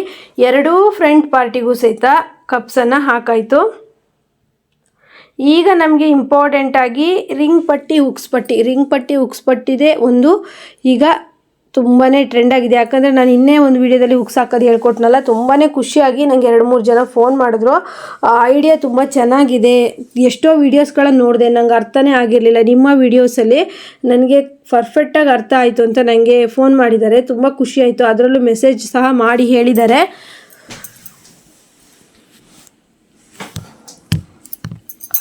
ಎರಡೂ ಫ್ರಂಟ್ ಪಾರ್ಟಿಗೂ ಸಹಿತ ಕಪ್ಸನ್ನು ಹಾಕಾಯಿತು. ಈಗ ನಮಗೆ ಇಂಪಾರ್ಟೆಂಟಾಗಿ ರಿಂಗ್ ಪಟ್ಟಿ ಉಕ್ಸ್ಪಟ್ಟಿ ರಿಂಗ್ ಪಟ್ಟಿ ಉಕ್ಸ್ಪಟ್ಟಿದೆ ಒಂದು ಈಗ ತುಂಬಾ ಟ್ರೆಂಡ್ ಆಗಿದೆ. ಯಾಕಂದರೆ ನಾನು ಇನ್ನೇ ಒಂದು ವಿಡಿಯೋದಲ್ಲಿ ಹುಕ್ಸ್ ಹಾಕೋದು ಹೇಳ್ಕೊಟ್ನಲ್ಲ ತುಂಬಾ ಖುಷಿಯಾಗಿ ನನಗೆ ಎರಡು ಮೂರು ಜನ ಫೋನ್ ಮಾಡಿದ್ರು. ಐಡಿಯಾ ತುಂಬ ಚೆನ್ನಾಗಿದೆ. ಎಷ್ಟೋ ವೀಡಿಯೋಸ್ಗಳನ್ನು ನೋಡಿದೆ, ನಂಗೆ ಅರ್ಥನೇ ಆಗಿರಲಿಲ್ಲ. ನಿಮ್ಮ ವೀಡಿಯೋಸಲ್ಲಿ ನನಗೆ ಪರ್ಫೆಕ್ಟಾಗಿ ಅರ್ಥ ಆಯಿತು ಅಂತ ನನಗೆ ಫೋನ್ ಮಾಡಿದ್ದಾರೆ. ತುಂಬ ಖುಷಿ ಆಯಿತು. ಅದರಲ್ಲೂ ಮೆಸೇಜ್ ಸಹ ಮಾಡಿ ಹೇಳಿದ್ದಾರೆ.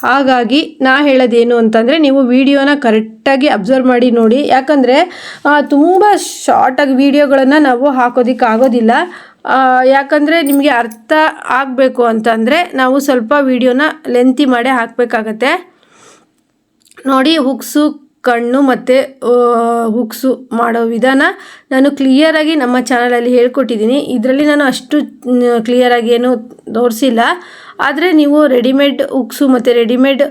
ಹಾಗಾಗಿ ನಾ ಹೇಳೋದೇನು ಅಂತಂದರೆ ನೀವು ವಿಡಿಯೋನ ಕರೆಕ್ಟಾಗಿ ಅಬ್ಸರ್ವ್ ಮಾಡಿ ನೋಡಿ. ಯಾಕಂದರೆ ತುಂಬ ಶಾರ್ಟಾಗಿ ವಿಡಿಯೋಗಳನ್ನು ನಾವು ಹಾಕೋದಕ್ಕೆ ಆಗೋದಿಲ್ಲ. ಯಾಕಂದರೆ ನಿಮಗೆ ಅರ್ಥ ಆಗಬೇಕು ಅಂತಂದರೆ ನಾವು ಸ್ವಲ್ಪ ವಿಡಿಯೋನ ಲೆಂತಿ ಮಾಡೇ ಹಾಕಬೇಕಾಗತ್ತೆ. ನೋಡಿ ಹುಕ್ಸು ಕಣ್ಣು ಮತ್ತು ಹುಕ್ಸು ಮಾಡೋ ವಿಧಾನ ನಾನು ಕ್ಲಿಯರಾಗಿ ನಮ್ಮ ಚಾನಲಲ್ಲಿ ಹೇಳ್ಕೊಟ್ಟಿದ್ದೀನಿ. ಇದರಲ್ಲಿ ನಾನು ಅಷ್ಟು ಕ್ಲಿಯರಾಗಿ ಏನು ತೋರಿಸಿಲ್ಲ. ಆದರೆ ನೀವು ರೆಡಿಮೇಡ್ ಉಕ್ಸು ಮತ್ತು ರೆಡಿಮೇಡ್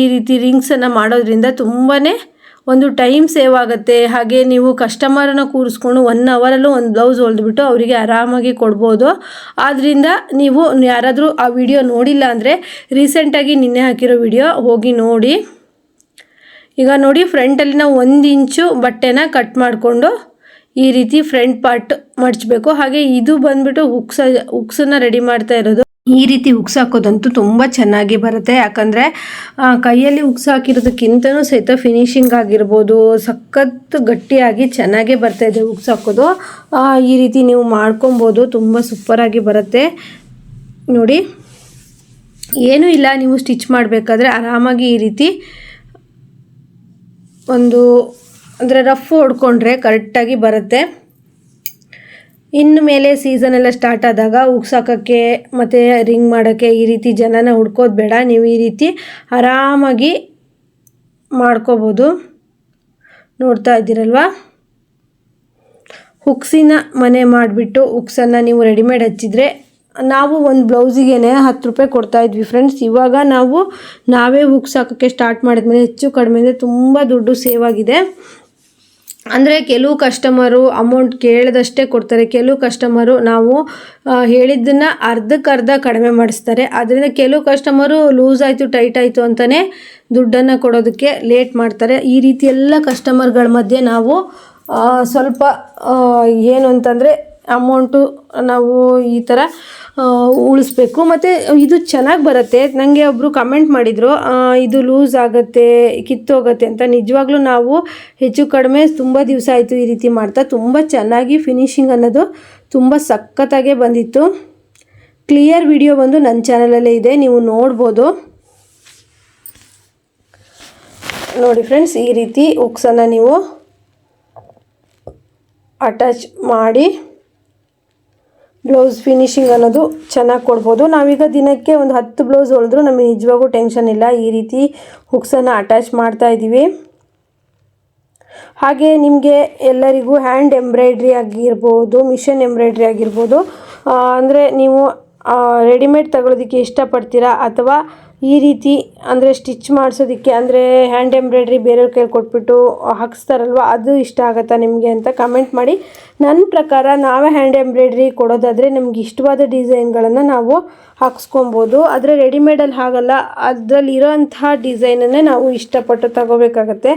ಈ ರೀತಿ ರಿಂಗ್ಸನ್ನು ಮಾಡೋದ್ರಿಂದ ತುಂಬಾ ಒಂದು ಟೈಮ್ ಸೇವ್ ಆಗುತ್ತೆ. ಹಾಗೆ ನೀವು ಕಸ್ಟಮರನ್ನ ಕೂರಿಸ್ಕೊಂಡು ಒನ್ ಅವರಲ್ಲೂ ಒಂದು ಬ್ಲೌಸ್ ಹೊಲಿದ್ಬಿಟ್ಟು ಅವರಿಗೆ ಆರಾಮಾಗಿ ಕೊಡ್ಬೋದು. ಆದ್ದರಿಂದ ನೀವು ಯಾರಾದರೂ ಆ ವಿಡಿಯೋ ನೋಡಿಲ್ಲ ಅಂದರೆ ರೀಸೆಂಟಾಗಿ ನಿನ್ನೆ ಹಾಕಿರೋ ವಿಡಿಯೋ ಹೋಗಿ ನೋಡಿ. ಈಗ ನೋಡಿ ಫ್ರಂಟಲ್ಲಿ ನಾವು ಒಂದು ಇಂಚು ಬಟ್ಟೆನ ಕಟ್ ಮಾಡಿಕೊಂಡು ಈ ರೀತಿ ಫ್ರಂಟ್ ಪಾರ್ಟ್ ಮಡಚಬೇಕು. ಹಾಗೆ ಇದು ಬಂದ್ಬಿಟ್ಟು ಹುಕ್ಸ ಹುಕ್ಸನ್ನ ರೆಡಿ ಮಾಡ್ತಾ ಇರೋದು. ಈ ರೀತಿ ಉಕ್ಸ್ ಹಾಕೋದಂತೂ ತುಂಬ ಚೆನ್ನಾಗಿ ಬರುತ್ತೆ. ಯಾಕಂದರೆ ಕೈಯಲ್ಲಿ ಉಕ್ಸ್ ಹಾಕಿರೋದಕ್ಕಿಂತನೂ ಸಹಿತ ಫಿನಿಶಿಂಗ್ ಆಗಿರ್ಬೋದು, ಸಖತ್ ಗಟ್ಟಿಯಾಗಿ ಚೆನ್ನಾಗೇ ಬರ್ತಾ ಇದೆ ಉಕ್ಸ್ ಹಾಕೋದು. ಈ ರೀತಿ ನೀವು ಮಾಡ್ಕೊಬೋದು, ತುಂಬ ಸೂಪರಾಗಿ ಬರುತ್ತೆ. ನೋಡಿ, ಏನೂ ಇಲ್ಲ, ನೀವು ಸ್ಟಿಚ್ ಮಾಡಬೇಕಾದ್ರೆ ಆರಾಮಾಗಿ ಈ ರೀತಿ ಒಂದು ಅಂದರೆ ರಫ್ ಹೊಡ್ಕೊಂಡ್ರೆ ಕರೆಕ್ಟಾಗಿ ಬರುತ್ತೆ. ಇನ್ನು ಮೇಲೆ ಸೀಸನ್ ಎಲ್ಲ ಸ್ಟಾರ್ಟ್ ಆದಾಗ ಉಗ್ಸಾಕೋಕ್ಕೆ ಮತ್ತು ರಿಂಗ್ ಮಾಡೋಕ್ಕೆ ಈ ರೀತಿ ಜನನ ಹುಡ್ಕೋದು ಬೇಡ. ನೀವು ಈ ರೀತಿ ಆರಾಮಾಗಿ ಮಾಡ್ಕೋಬೋದು. ನೋಡ್ತಾ ಇದ್ದೀರಲ್ವಾ? ಹುಕ್ಸಿನ ಮನೆ ಮಾಡಿಬಿಟ್ಟು ಹುಕ್ಸನ್ನು ನೀವು ರೆಡಿಮೇಡ್ ಹಚ್ಚಿದರೆ ನಾವು ಒಂದು ಬ್ಲೌಸಿಗೆ ಹತ್ತು ರೂಪಾಯಿ ಕೊಡ್ತಾ ಇದ್ವಿ ಫ್ರೆಂಡ್ಸ್ ಇವಾಗ ನಾವು ನಾವೇ ಹುಕ್ಸ್ ಹಾಕೋಕ್ಕೆ ಸ್ಟಾರ್ಟ್ ಮಾಡಿದ್ಮೇಲೆ ಹೆಚ್ಚು ಕಡಿಮೆ ಅಂದರೆ ತುಂಬ ದುಡ್ಡು ಸೇವ್ ಆಗಿದೆ. ಅಂದರೆ ಕೆಲವು ಕಸ್ಟಮರು ಅಮೌಂಟ್ ಕೇಳಿದಷ್ಟೇ ಕೊಡ್ತಾರೆ. ಕೆಲವು ಕಸ್ಟಮರು ನಾವು ಹೇಳಿದ್ದನ್ನು ಅರ್ಧಕ್ಕರ್ಧ ಕಡಿಮೆ ಮಾಡಿಸ್ತಾರೆ. ಅದರಿಂದ ಕೆಲವು ಕಸ್ಟಮರು ಲೂಸ್ ಆಯಿತು ಟೈಟ್ ಆಯಿತು ಅಂತಲೇ ದುಡ್ಡನ್ನು ಕೊಡೋದಕ್ಕೆ ಲೇಟ್ ಮಾಡ್ತಾರೆ. ಈ ರೀತಿ ಎಲ್ಲ ಕಸ್ಟಮರ್ಗಳ ಮಧ್ಯೆ ನಾವು ಸ್ವಲ್ಪ ಏನು ಅಂತಂದರೆ ಅಮೌಂಟು ನಾವು ಈ ಥರ ಉಳಿಸ್ಬೇಕು. ಮತ್ತು ಇದು ಚೆನ್ನಾಗಿ ಬರುತ್ತೆ. ನನಗೆ ಒಬ್ಬರು ಕಮೆಂಟ್ ಮಾಡಿದರು ಇದು ಲೂಸ್ ಆಗುತ್ತೆ, ಕಿತ್ತೋಗುತ್ತೆ ಅಂತ. ನಿಜವಾಗ್ಲೂ ನಾವು ಹೆಚ್ಚು ಕಡಿಮೆ ತುಂಬ ದಿವಸ ಆಯಿತು ಈ ರೀತಿ ಮಾಡ್ತಾ. ತುಂಬ ಚೆನ್ನಾಗಿ ಫಿನಿಶಿಂಗ್ ಅನ್ನೋದು ತುಂಬ ಸಖತ್ತಾಗೇ ಬಂದಿತ್ತು. ಕ್ಲಿಯರ್ ವಿಡಿಯೋ ಬಂದು ನನ್ನ ಚಾನಲಲ್ಲೇ ಇದೆ. ನೀವು ನೋಡ್ಬೋದು. ನೋಡಿ ಫ್ರೆಂಡ್ಸ್ ಈ ರೀತಿ ಉಕ್ಸನ್ನು ನೀವು ಅಟ್ಯಾಚ್ ಮಾಡಿ. ಬ್ಲೌಸ್ ಫಿನಿಶಿಂಗ್ ಅನ್ನೋದು ಚೆನ್ನಾಗಿ ಕೊಡ್ಬೋದು. ನಾವೀಗ ದಿನಕ್ಕೆ ಒಂದು ಹತ್ತು ಬ್ಲೌಸ್ ಹೊಲಿದ್ರು ನಮಗೆ ನಿಜವಾಗೂ ಟೆನ್ಷನ್ ಇಲ್ಲ. ಈ ರೀತಿ ಹುಕ್ಸನ್ನು ಅಟ್ಯಾಚ್ ಮಾಡ್ತಾ ಇದ್ದೀವಿ ಹಾಗೆ ನಿಮಗೆ ಎಲ್ಲರಿಗೂ ಹ್ಯಾಂಡ್ ಎಂಬ್ರಾಯ್ಡ್ರಿ ಆಗಿರ್ಬೋದು ಮಿಷನ್ ಎಂಬ್ರಾಯ್ಡ್ರಿ ಆಗಿರ್ಬೋದು ಅಂದರೆ ನೀವು ರೆಡಿಮೇಡ್ ತಗೊಳ್ಳೋದಕ್ಕೆ ಇಷ್ಟಪಡ್ತೀರಾ ಅಥವಾ ಈ ರೀತಿ ಅಂದರೆ ಸ್ಟಿಚ್ ಮಾಡಿಸೋದಕ್ಕೆ ಅಂದರೆ ಹ್ಯಾಂಡ್ ಎಂಬ್ರಾಯ್ಡ್ರಿ ಬೇರೆಯವ್ರ ಕೈಲಿ ಕೊಟ್ಬಿಟ್ಟು ಹಾಕಿಸ್ತಾರಲ್ವ, ಅದು ಇಷ್ಟ ಆಗುತ್ತಾ ನಿಮಗೆ ಅಂತ ಕಮೆಂಟ್ ಮಾಡಿ. ನನ್ನ ಪ್ರಕಾರ ನಾವೇ ಹ್ಯಾಂಡ್ ಎಂಬ್ರಾಯ್ಡ್ರಿ ಕೊಡೋದಾದರೆ ನಮ್ಗೆ ಇಷ್ಟವಾದ ಡಿಸೈನ್ಗಳನ್ನು ನಾವು ಹಾಕ್ಸ್ಕೊಬೋದು. ಆದರೆ ರೆಡಿಮೇಡಲ್ಲಿ ಹಾಗಲ್ಲ ಅದರಲ್ಲಿ ಇರೋಂತಹ ಡಿಸೈನನ್ನೇ ನಾವು ಇಷ್ಟಪಟ್ಟು ತಗೋಬೇಕಾಗತ್ತೆ.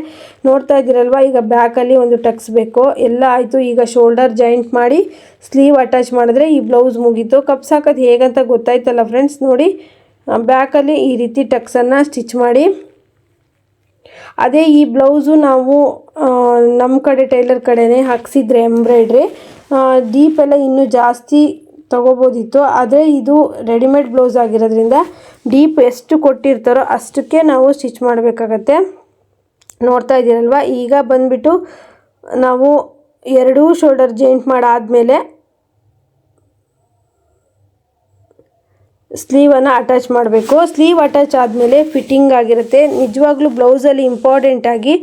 ನೋಡ್ತಾ ಇದ್ದೀರಲ್ವ, ಈಗ ಬ್ಯಾಕಲ್ಲಿ ಒಂದು ಟಕ್ಸ್ ಬೇಕು. ಎಲ್ಲ ಆಯಿತು, ಈಗ ಶೋಲ್ಡರ್ ಜಾಯಿಂಟ್ ಮಾಡಿ ಸ್ಲೀವ್ ಅಟ್ಯಾಚ್ ಮಾಡಿದ್ರೆ ಈ ಬ್ಲೌಸ್ ಮುಗೀತು. ಕಪ್ಸ್ ಹಾಕೋದು ಹೇಗಂತ ಗೊತ್ತಾಯ್ತಲ್ಲ ಫ್ರೆಂಡ್ಸ್ ನೋಡಿ. ಬ್ಯಾಕಲ್ಲಿ ಈ ರೀತಿ ಟಕ್ಸನ್ನು ಸ್ಟಿಚ್ ಮಾಡಿ. ಅದೇ ಈ ಬ್ಲೌಸು ನಾವು ನಮ್ಮ ಕಡೆ, ಟೈಲರ್ ಕಡೆನೇ ಹಾಕ್ಸಿದ್ರೆ ಎಂಬ್ರಾಯ್ಡ್ರಿ ಡೀಪ್ ಎಲ್ಲ ಇನ್ನೂ ಜಾಸ್ತಿ ತೊಗೋಬೋದಿತ್ತು. ಆದರೆ ಇದು ರೆಡಿಮೇಡ್ ಬ್ಲೌಸ್ ಆಗಿರೋದ್ರಿಂದ ಡೀಪ್ ಎಷ್ಟು ಕೊಟ್ಟಿರ್ತಾರೋ ಅಷ್ಟಕ್ಕೆ ನಾವು ಸ್ಟಿಚ್ ಮಾಡಬೇಕಾಗತ್ತೆ. ನೋಡ್ತಾ ಇದ್ದೀರಲ್ವ? ಈಗ ಬಂದ್ಬಿಟ್ಟು ನಾವು ಎರಡೂ ಶೋಲ್ಡರ್ ಜಾಯಿಂಟ್ ಮಾಡಾದಮೇಲೆ ಸ್ಲೀವನ್ನು ಅಟ್ಯಾಚ್ ಮಾಡಬೇಕು. ಸ್ಲೀವ್ ಅಟ್ಯಾಚ್ ಆದಮೇಲೆ ಫಿಟ್ಟಿಂಗ್ ಆಗಿರುತ್ತೆ. ನಿಜವಾಗ್ಲೂ ಬ್ಲೌಸಲ್ಲಿ ಇಂಪಾರ್ಟೆಂಟ್ ಆಗಿ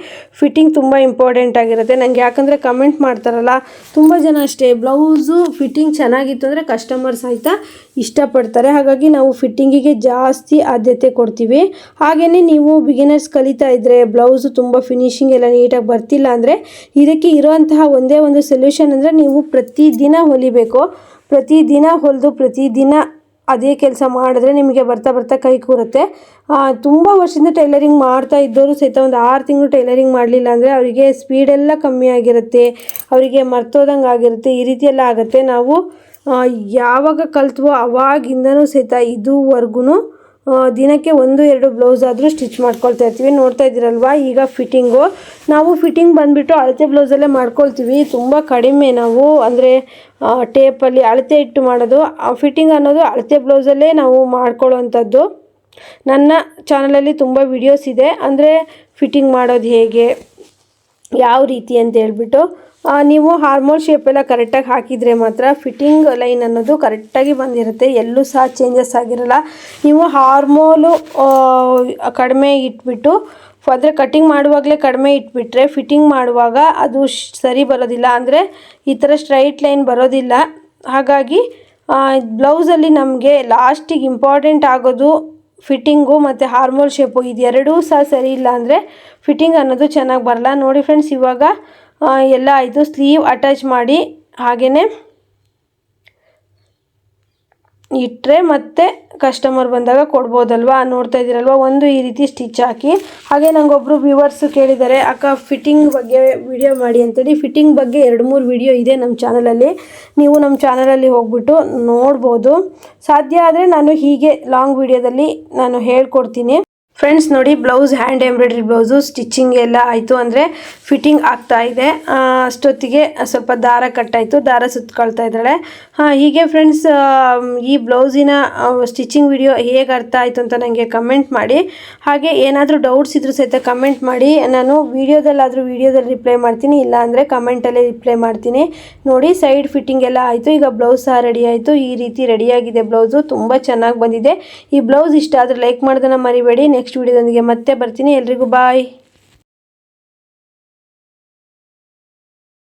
ಫಿಟ್ಟಿಂಗ್ ತುಂಬ ಇಂಪಾರ್ಟೆಂಟ್ ಆಗಿರುತ್ತೆ. ನನಗೆ ಯಾಕಂದರೆ ಕಮೆಂಟ್ ಮಾಡ್ತಾರಲ್ಲ, ತುಂಬ ಜನ ಅಷ್ಟೇ, ಬ್ಲೌಸು ಫಿಟ್ಟಿಂಗ್ ಚೆನ್ನಾಗಿತ್ತು ಅಂದರೆ ಕಸ್ಟಮರ್ಸ್ ಆಯಿತಾ ಇಷ್ಟಪಡ್ತಾರೆ. ಹಾಗಾಗಿ ನಾವು ಫಿಟ್ಟಿಂಗಿಗೆ ಜಾಸ್ತಿ ಆದ್ಯತೆ ಕೊಡ್ತೀವಿ. ಹಾಗೆಯೇ ನೀವು ಬಿಗಿನರ್ಸ್ ಕಲಿತಾ ಇದ್ದರೆ ಬ್ಲೌಸು ತುಂಬ ಫಿನಿಶಿಂಗ್ ಎಲ್ಲ ನೀಟಾಗಿ ಬರ್ತಿಲ್ಲ ಅಂದರೆ, ಇದಕ್ಕೆ ಇರುವಂತಹ ಒಂದೇ ಒಂದು ಸೊಲ್ಯೂಷನ್ ಅಂದರೆ ನೀವು ಪ್ರತಿದಿನ ಹೊಲಿಬೇಕು. ಪ್ರತಿದಿನ ಹೊಲಿದು ಪ್ರತಿದಿನ ಅದೇ ಕೆಲಸ ಮಾಡಿದ್ರೆ ನಿಮಗೆ ಬರ್ತಾ ಬರ್ತಾ ಕೈ ಕೂರುತ್ತೆ. ತುಂಬ ವರ್ಷದಿಂದ ಟೈಲರಿಂಗ್ ಮಾಡ್ತಾ ಇದ್ದವರು ಸಹಿತ ಒಂದು ಆರು ತಿಂಗಳು ಟೈಲರಿಂಗ್ ಮಾಡಲಿಲ್ಲ ಅಂದರೆ ಅವರಿಗೆ ಸ್ಪೀಡೆಲ್ಲ ಕಮ್ಮಿ ಆಗಿರುತ್ತೆ, ಅವರಿಗೆ ಮರ್ತೋದಂಗೆ ಆಗಿರುತ್ತೆ, ಈ ರೀತಿಯೆಲ್ಲ ಆಗುತ್ತೆ. ನಾವು ಯಾವಾಗ ಕಲ್ತವೋ ಅವಾಗಿಂದನೂ ಸಹಿತ ಇದುವರೆಗೂ ದಿನಕ್ಕೆ ಒಂದು, ಎರಡು ಬ್ಲೌಸ್ ಆದರೂ ಸ್ಟಿಚ್ ಮಾಡ್ಕೊಳ್ತಾ ಇರ್ತೀವಿ. ನೋಡ್ತಾ ಇದ್ದೀರಲ್ವ? ಈಗ ಫಿಟ್ಟಿಂಗು ನಾವು ಫಿಟ್ಟಿಂಗ್ ಬಂದುಬಿಟ್ಟು ಅಳತೆ ಬ್ಲೌಸಲ್ಲೇ ಮಾಡ್ಕೊಳ್ತೀವಿ. ತುಂಬ ಕಡಿಮೆ ನಾವು, ಅಂದರೆ ಟೇಪಲ್ಲಿ ಅಳತೆ ಇಟ್ಟು ಮಾಡೋದು. ಫಿಟ್ಟಿಂಗ್ ಅನ್ನೋದು ಅಳತೆ ಬ್ಲೌಸಲ್ಲೇ ನಾವು ಮಾಡ್ಕೊಳ್ಳೋವಂಥದ್ದು. ನನ್ನ ಚಾನಲಲ್ಲಿ ತುಂಬ ವಿಡಿಯೋಸ್ ಇದೆ. ಅಂದರೆ ಫಿಟ್ಟಿಂಗ್ ಮಾಡೋದು ಹೇಗೆ? ಯಾವ ರೀತಿ ಅಂತ ಹೇಳ್ಬಿಟ್ಟು ನೀವು ಹಾರ್ಮೋಲ್ ಶೇಪೆಲ್ಲ ಕರೆಕ್ಟಾಗಿ ಹಾಕಿದರೆ ಮಾತ್ರ ಫಿಟ್ಟಿಂಗ್ ಲೈನ್ ಅನ್ನೋದು ಕರೆಕ್ಟಾಗಿ ಬಂದಿರುತ್ತೆ. ಎಲ್ಲೂ ಸಹ ಚೇಂಜಸ್ ಆಗಿರಲ್ಲ. ನೀವು ಹಾರ್ಮೋಲು ಕಡಿಮೆ ಇಟ್ಬಿಟ್ಟು, ಅಂದರೆ ಕಟ್ಟಿಂಗ್ ಮಾಡುವಾಗಲೇ ಕಡಿಮೆ ಇಟ್ಬಿಟ್ರೆ ಫಿಟ್ಟಿಂಗ್ ಮಾಡುವಾಗ ಅದು ಸರಿ ಬರೋದಿಲ್ಲ. ಅಂದರೆ ಈ ಥರ ಸ್ಟ್ರೈಟ್ ಲೈನ್ ಬರೋದಿಲ್ಲ. ಹಾಗಾಗಿ ಬ್ಲೌಸಲ್ಲಿ ನಮಗೆ ಲಾಸ್ಟಿಗೆ ಇಂಪಾರ್ಟೆಂಟ್ ಆಗೋದು ಫಿಟ್ಟಿಂಗು ಮತ್ತು ಹಾರ್ಮೋಲ್ ಶೇಪು ಇದೆರಡೂ ಸಹ ಸರಿ ಇಲ್ಲ ಅಂದರೆ ಫಿಟ್ಟಿಂಗ್ ಅನ್ನೋದು ಚೆನ್ನಾಗಿ ಬರಲ್ಲ. ನೋಡಿ ಫ್ರೆಂಡ್ಸ್ ಇವಾಗ ಎಲ್ಲ ಆಯಿತು ಸ್ಲೀವ್ ಅಟ್ಯಾಚ್ ಮಾಡಿ ಹಾಗೆಯೇ ಇಟ್ಟರೆ ಮತ್ತೆ ಕಸ್ಟಮರ್ ಬಂದಾಗ ಕೊಡ್ಬೋದಲ್ವಾ? ನೋಡ್ತಾ ಇದ್ದೀರಲ್ವ? ಒಂದು ಈ ರೀತಿ ಸ್ಟಿಚ್ ಹಾಕಿ. ಹಾಗೆ ನಂಗೊಬ್ರು ವ್ಯೂವರ್ಸ್ ಕೇಳಿದ್ದಾರೆ, ಅಕ್ಕ ಫಿಟ್ಟಿಂಗ್ ಬಗ್ಗೆ ವಿಡಿಯೋ ಮಾಡಿ ಅಂತೇಳಿ. ಫಿಟ್ಟಿಂಗ್ ಬಗ್ಗೆ ಎರಡು ಮೂರು ವಿಡಿಯೋ ಇದೆ ನಮ್ಮ ಚಾನಲಲ್ಲಿ ನೀವು ನಮ್ಮ ಚಾನಲಲ್ಲಿ ಹೋಗ್ಬಿಟ್ಟು ನೋಡ್ಬೋದು. ಸಾಧ್ಯ ಆದರೆ ನಾನು ಹೀಗೆ ಲಾಂಗ್ ವಿಡಿಯೋದಲ್ಲಿ ನಾನು ಹೇಳ್ಕೊಡ್ತೀನಿ. ಫ್ರೆಂಡ್ಸ್ ನೋಡಿ blouse hand embroidery blouse stitching ಎಲ್ಲ ಆಯಿತು ಅಂದರೆ ಫಿಟ್ಟಿಂಗ್ ಆಗ್ತಾ ಇದೆ. ಅಷ್ಟೊತ್ತಿಗೆ ಸ್ವಲ್ಪ ದಾರ ಕಟ್ಟಾಯಿತು, ದಾರ ಸುತ್ಕೊಳ್ತಾ ಇದ್ದಾಳೆ. ಹಾಂ, ಹೀಗೆ ಫ್ರೆಂಡ್ಸ್ ಈ ಬ್ಲೌಸಿನ ಸ್ಟಿಚಿಂಗ್ ವಿಡಿಯೋ ಹೇಗೆ ಅರ್ಥ ಆಯಿತು ಅಂತ ನನಗೆ ಕಮೆಂಟ್ ಮಾಡಿ. ಹಾಗೆ ಏನಾದರೂ ಡೌಟ್ಸ್ ಇದ್ರೂ ಸಹಿತ ಕಮೆಂಟ್ ಮಾಡಿ. ನಾನು ವೀಡಿಯೋದಲ್ಲಾದರೂ ವೀಡಿಯೋದಲ್ಲಿ ರಿಪ್ಲೈ ಮಾಡ್ತೀನಿ, ಇಲ್ಲ ಅಂದರೆ ಕಮೆಂಟಲ್ಲೇ ರಿಪ್ಲೈ ಮಾಡ್ತೀನಿ. ನೋಡಿ ಸೈಡ್ ಫಿಟ್ಟಿಂಗ್ ಎಲ್ಲ ಆಯಿತು, ಈಗ ಬ್ಲೌಸ್ ಸಹ ರೆಡಿ ಆಯಿತು. ಈ ರೀತಿ ರೆಡಿಯಾಗಿದೆ ಬ್ಲೌಸು ತುಂಬ ಚೆನ್ನಾಗಿ ಬಂದಿದೆ. ಈ ಬ್ಲೌಸ್ ಇಷ್ಟ ಆದರೆ ಲೈಕ್ ಮಾಡೋದನ್ನು ಮರಿಬೇಡಿ ನೆಕ್ಸ್ಟ್ ವಿಡಿಯೋದೊಂದಿಗೆ ಮತ್ತೆ ಬರ್ತೀನಿ. ಎಲ್ರಿಗೂ ಬಾಯ್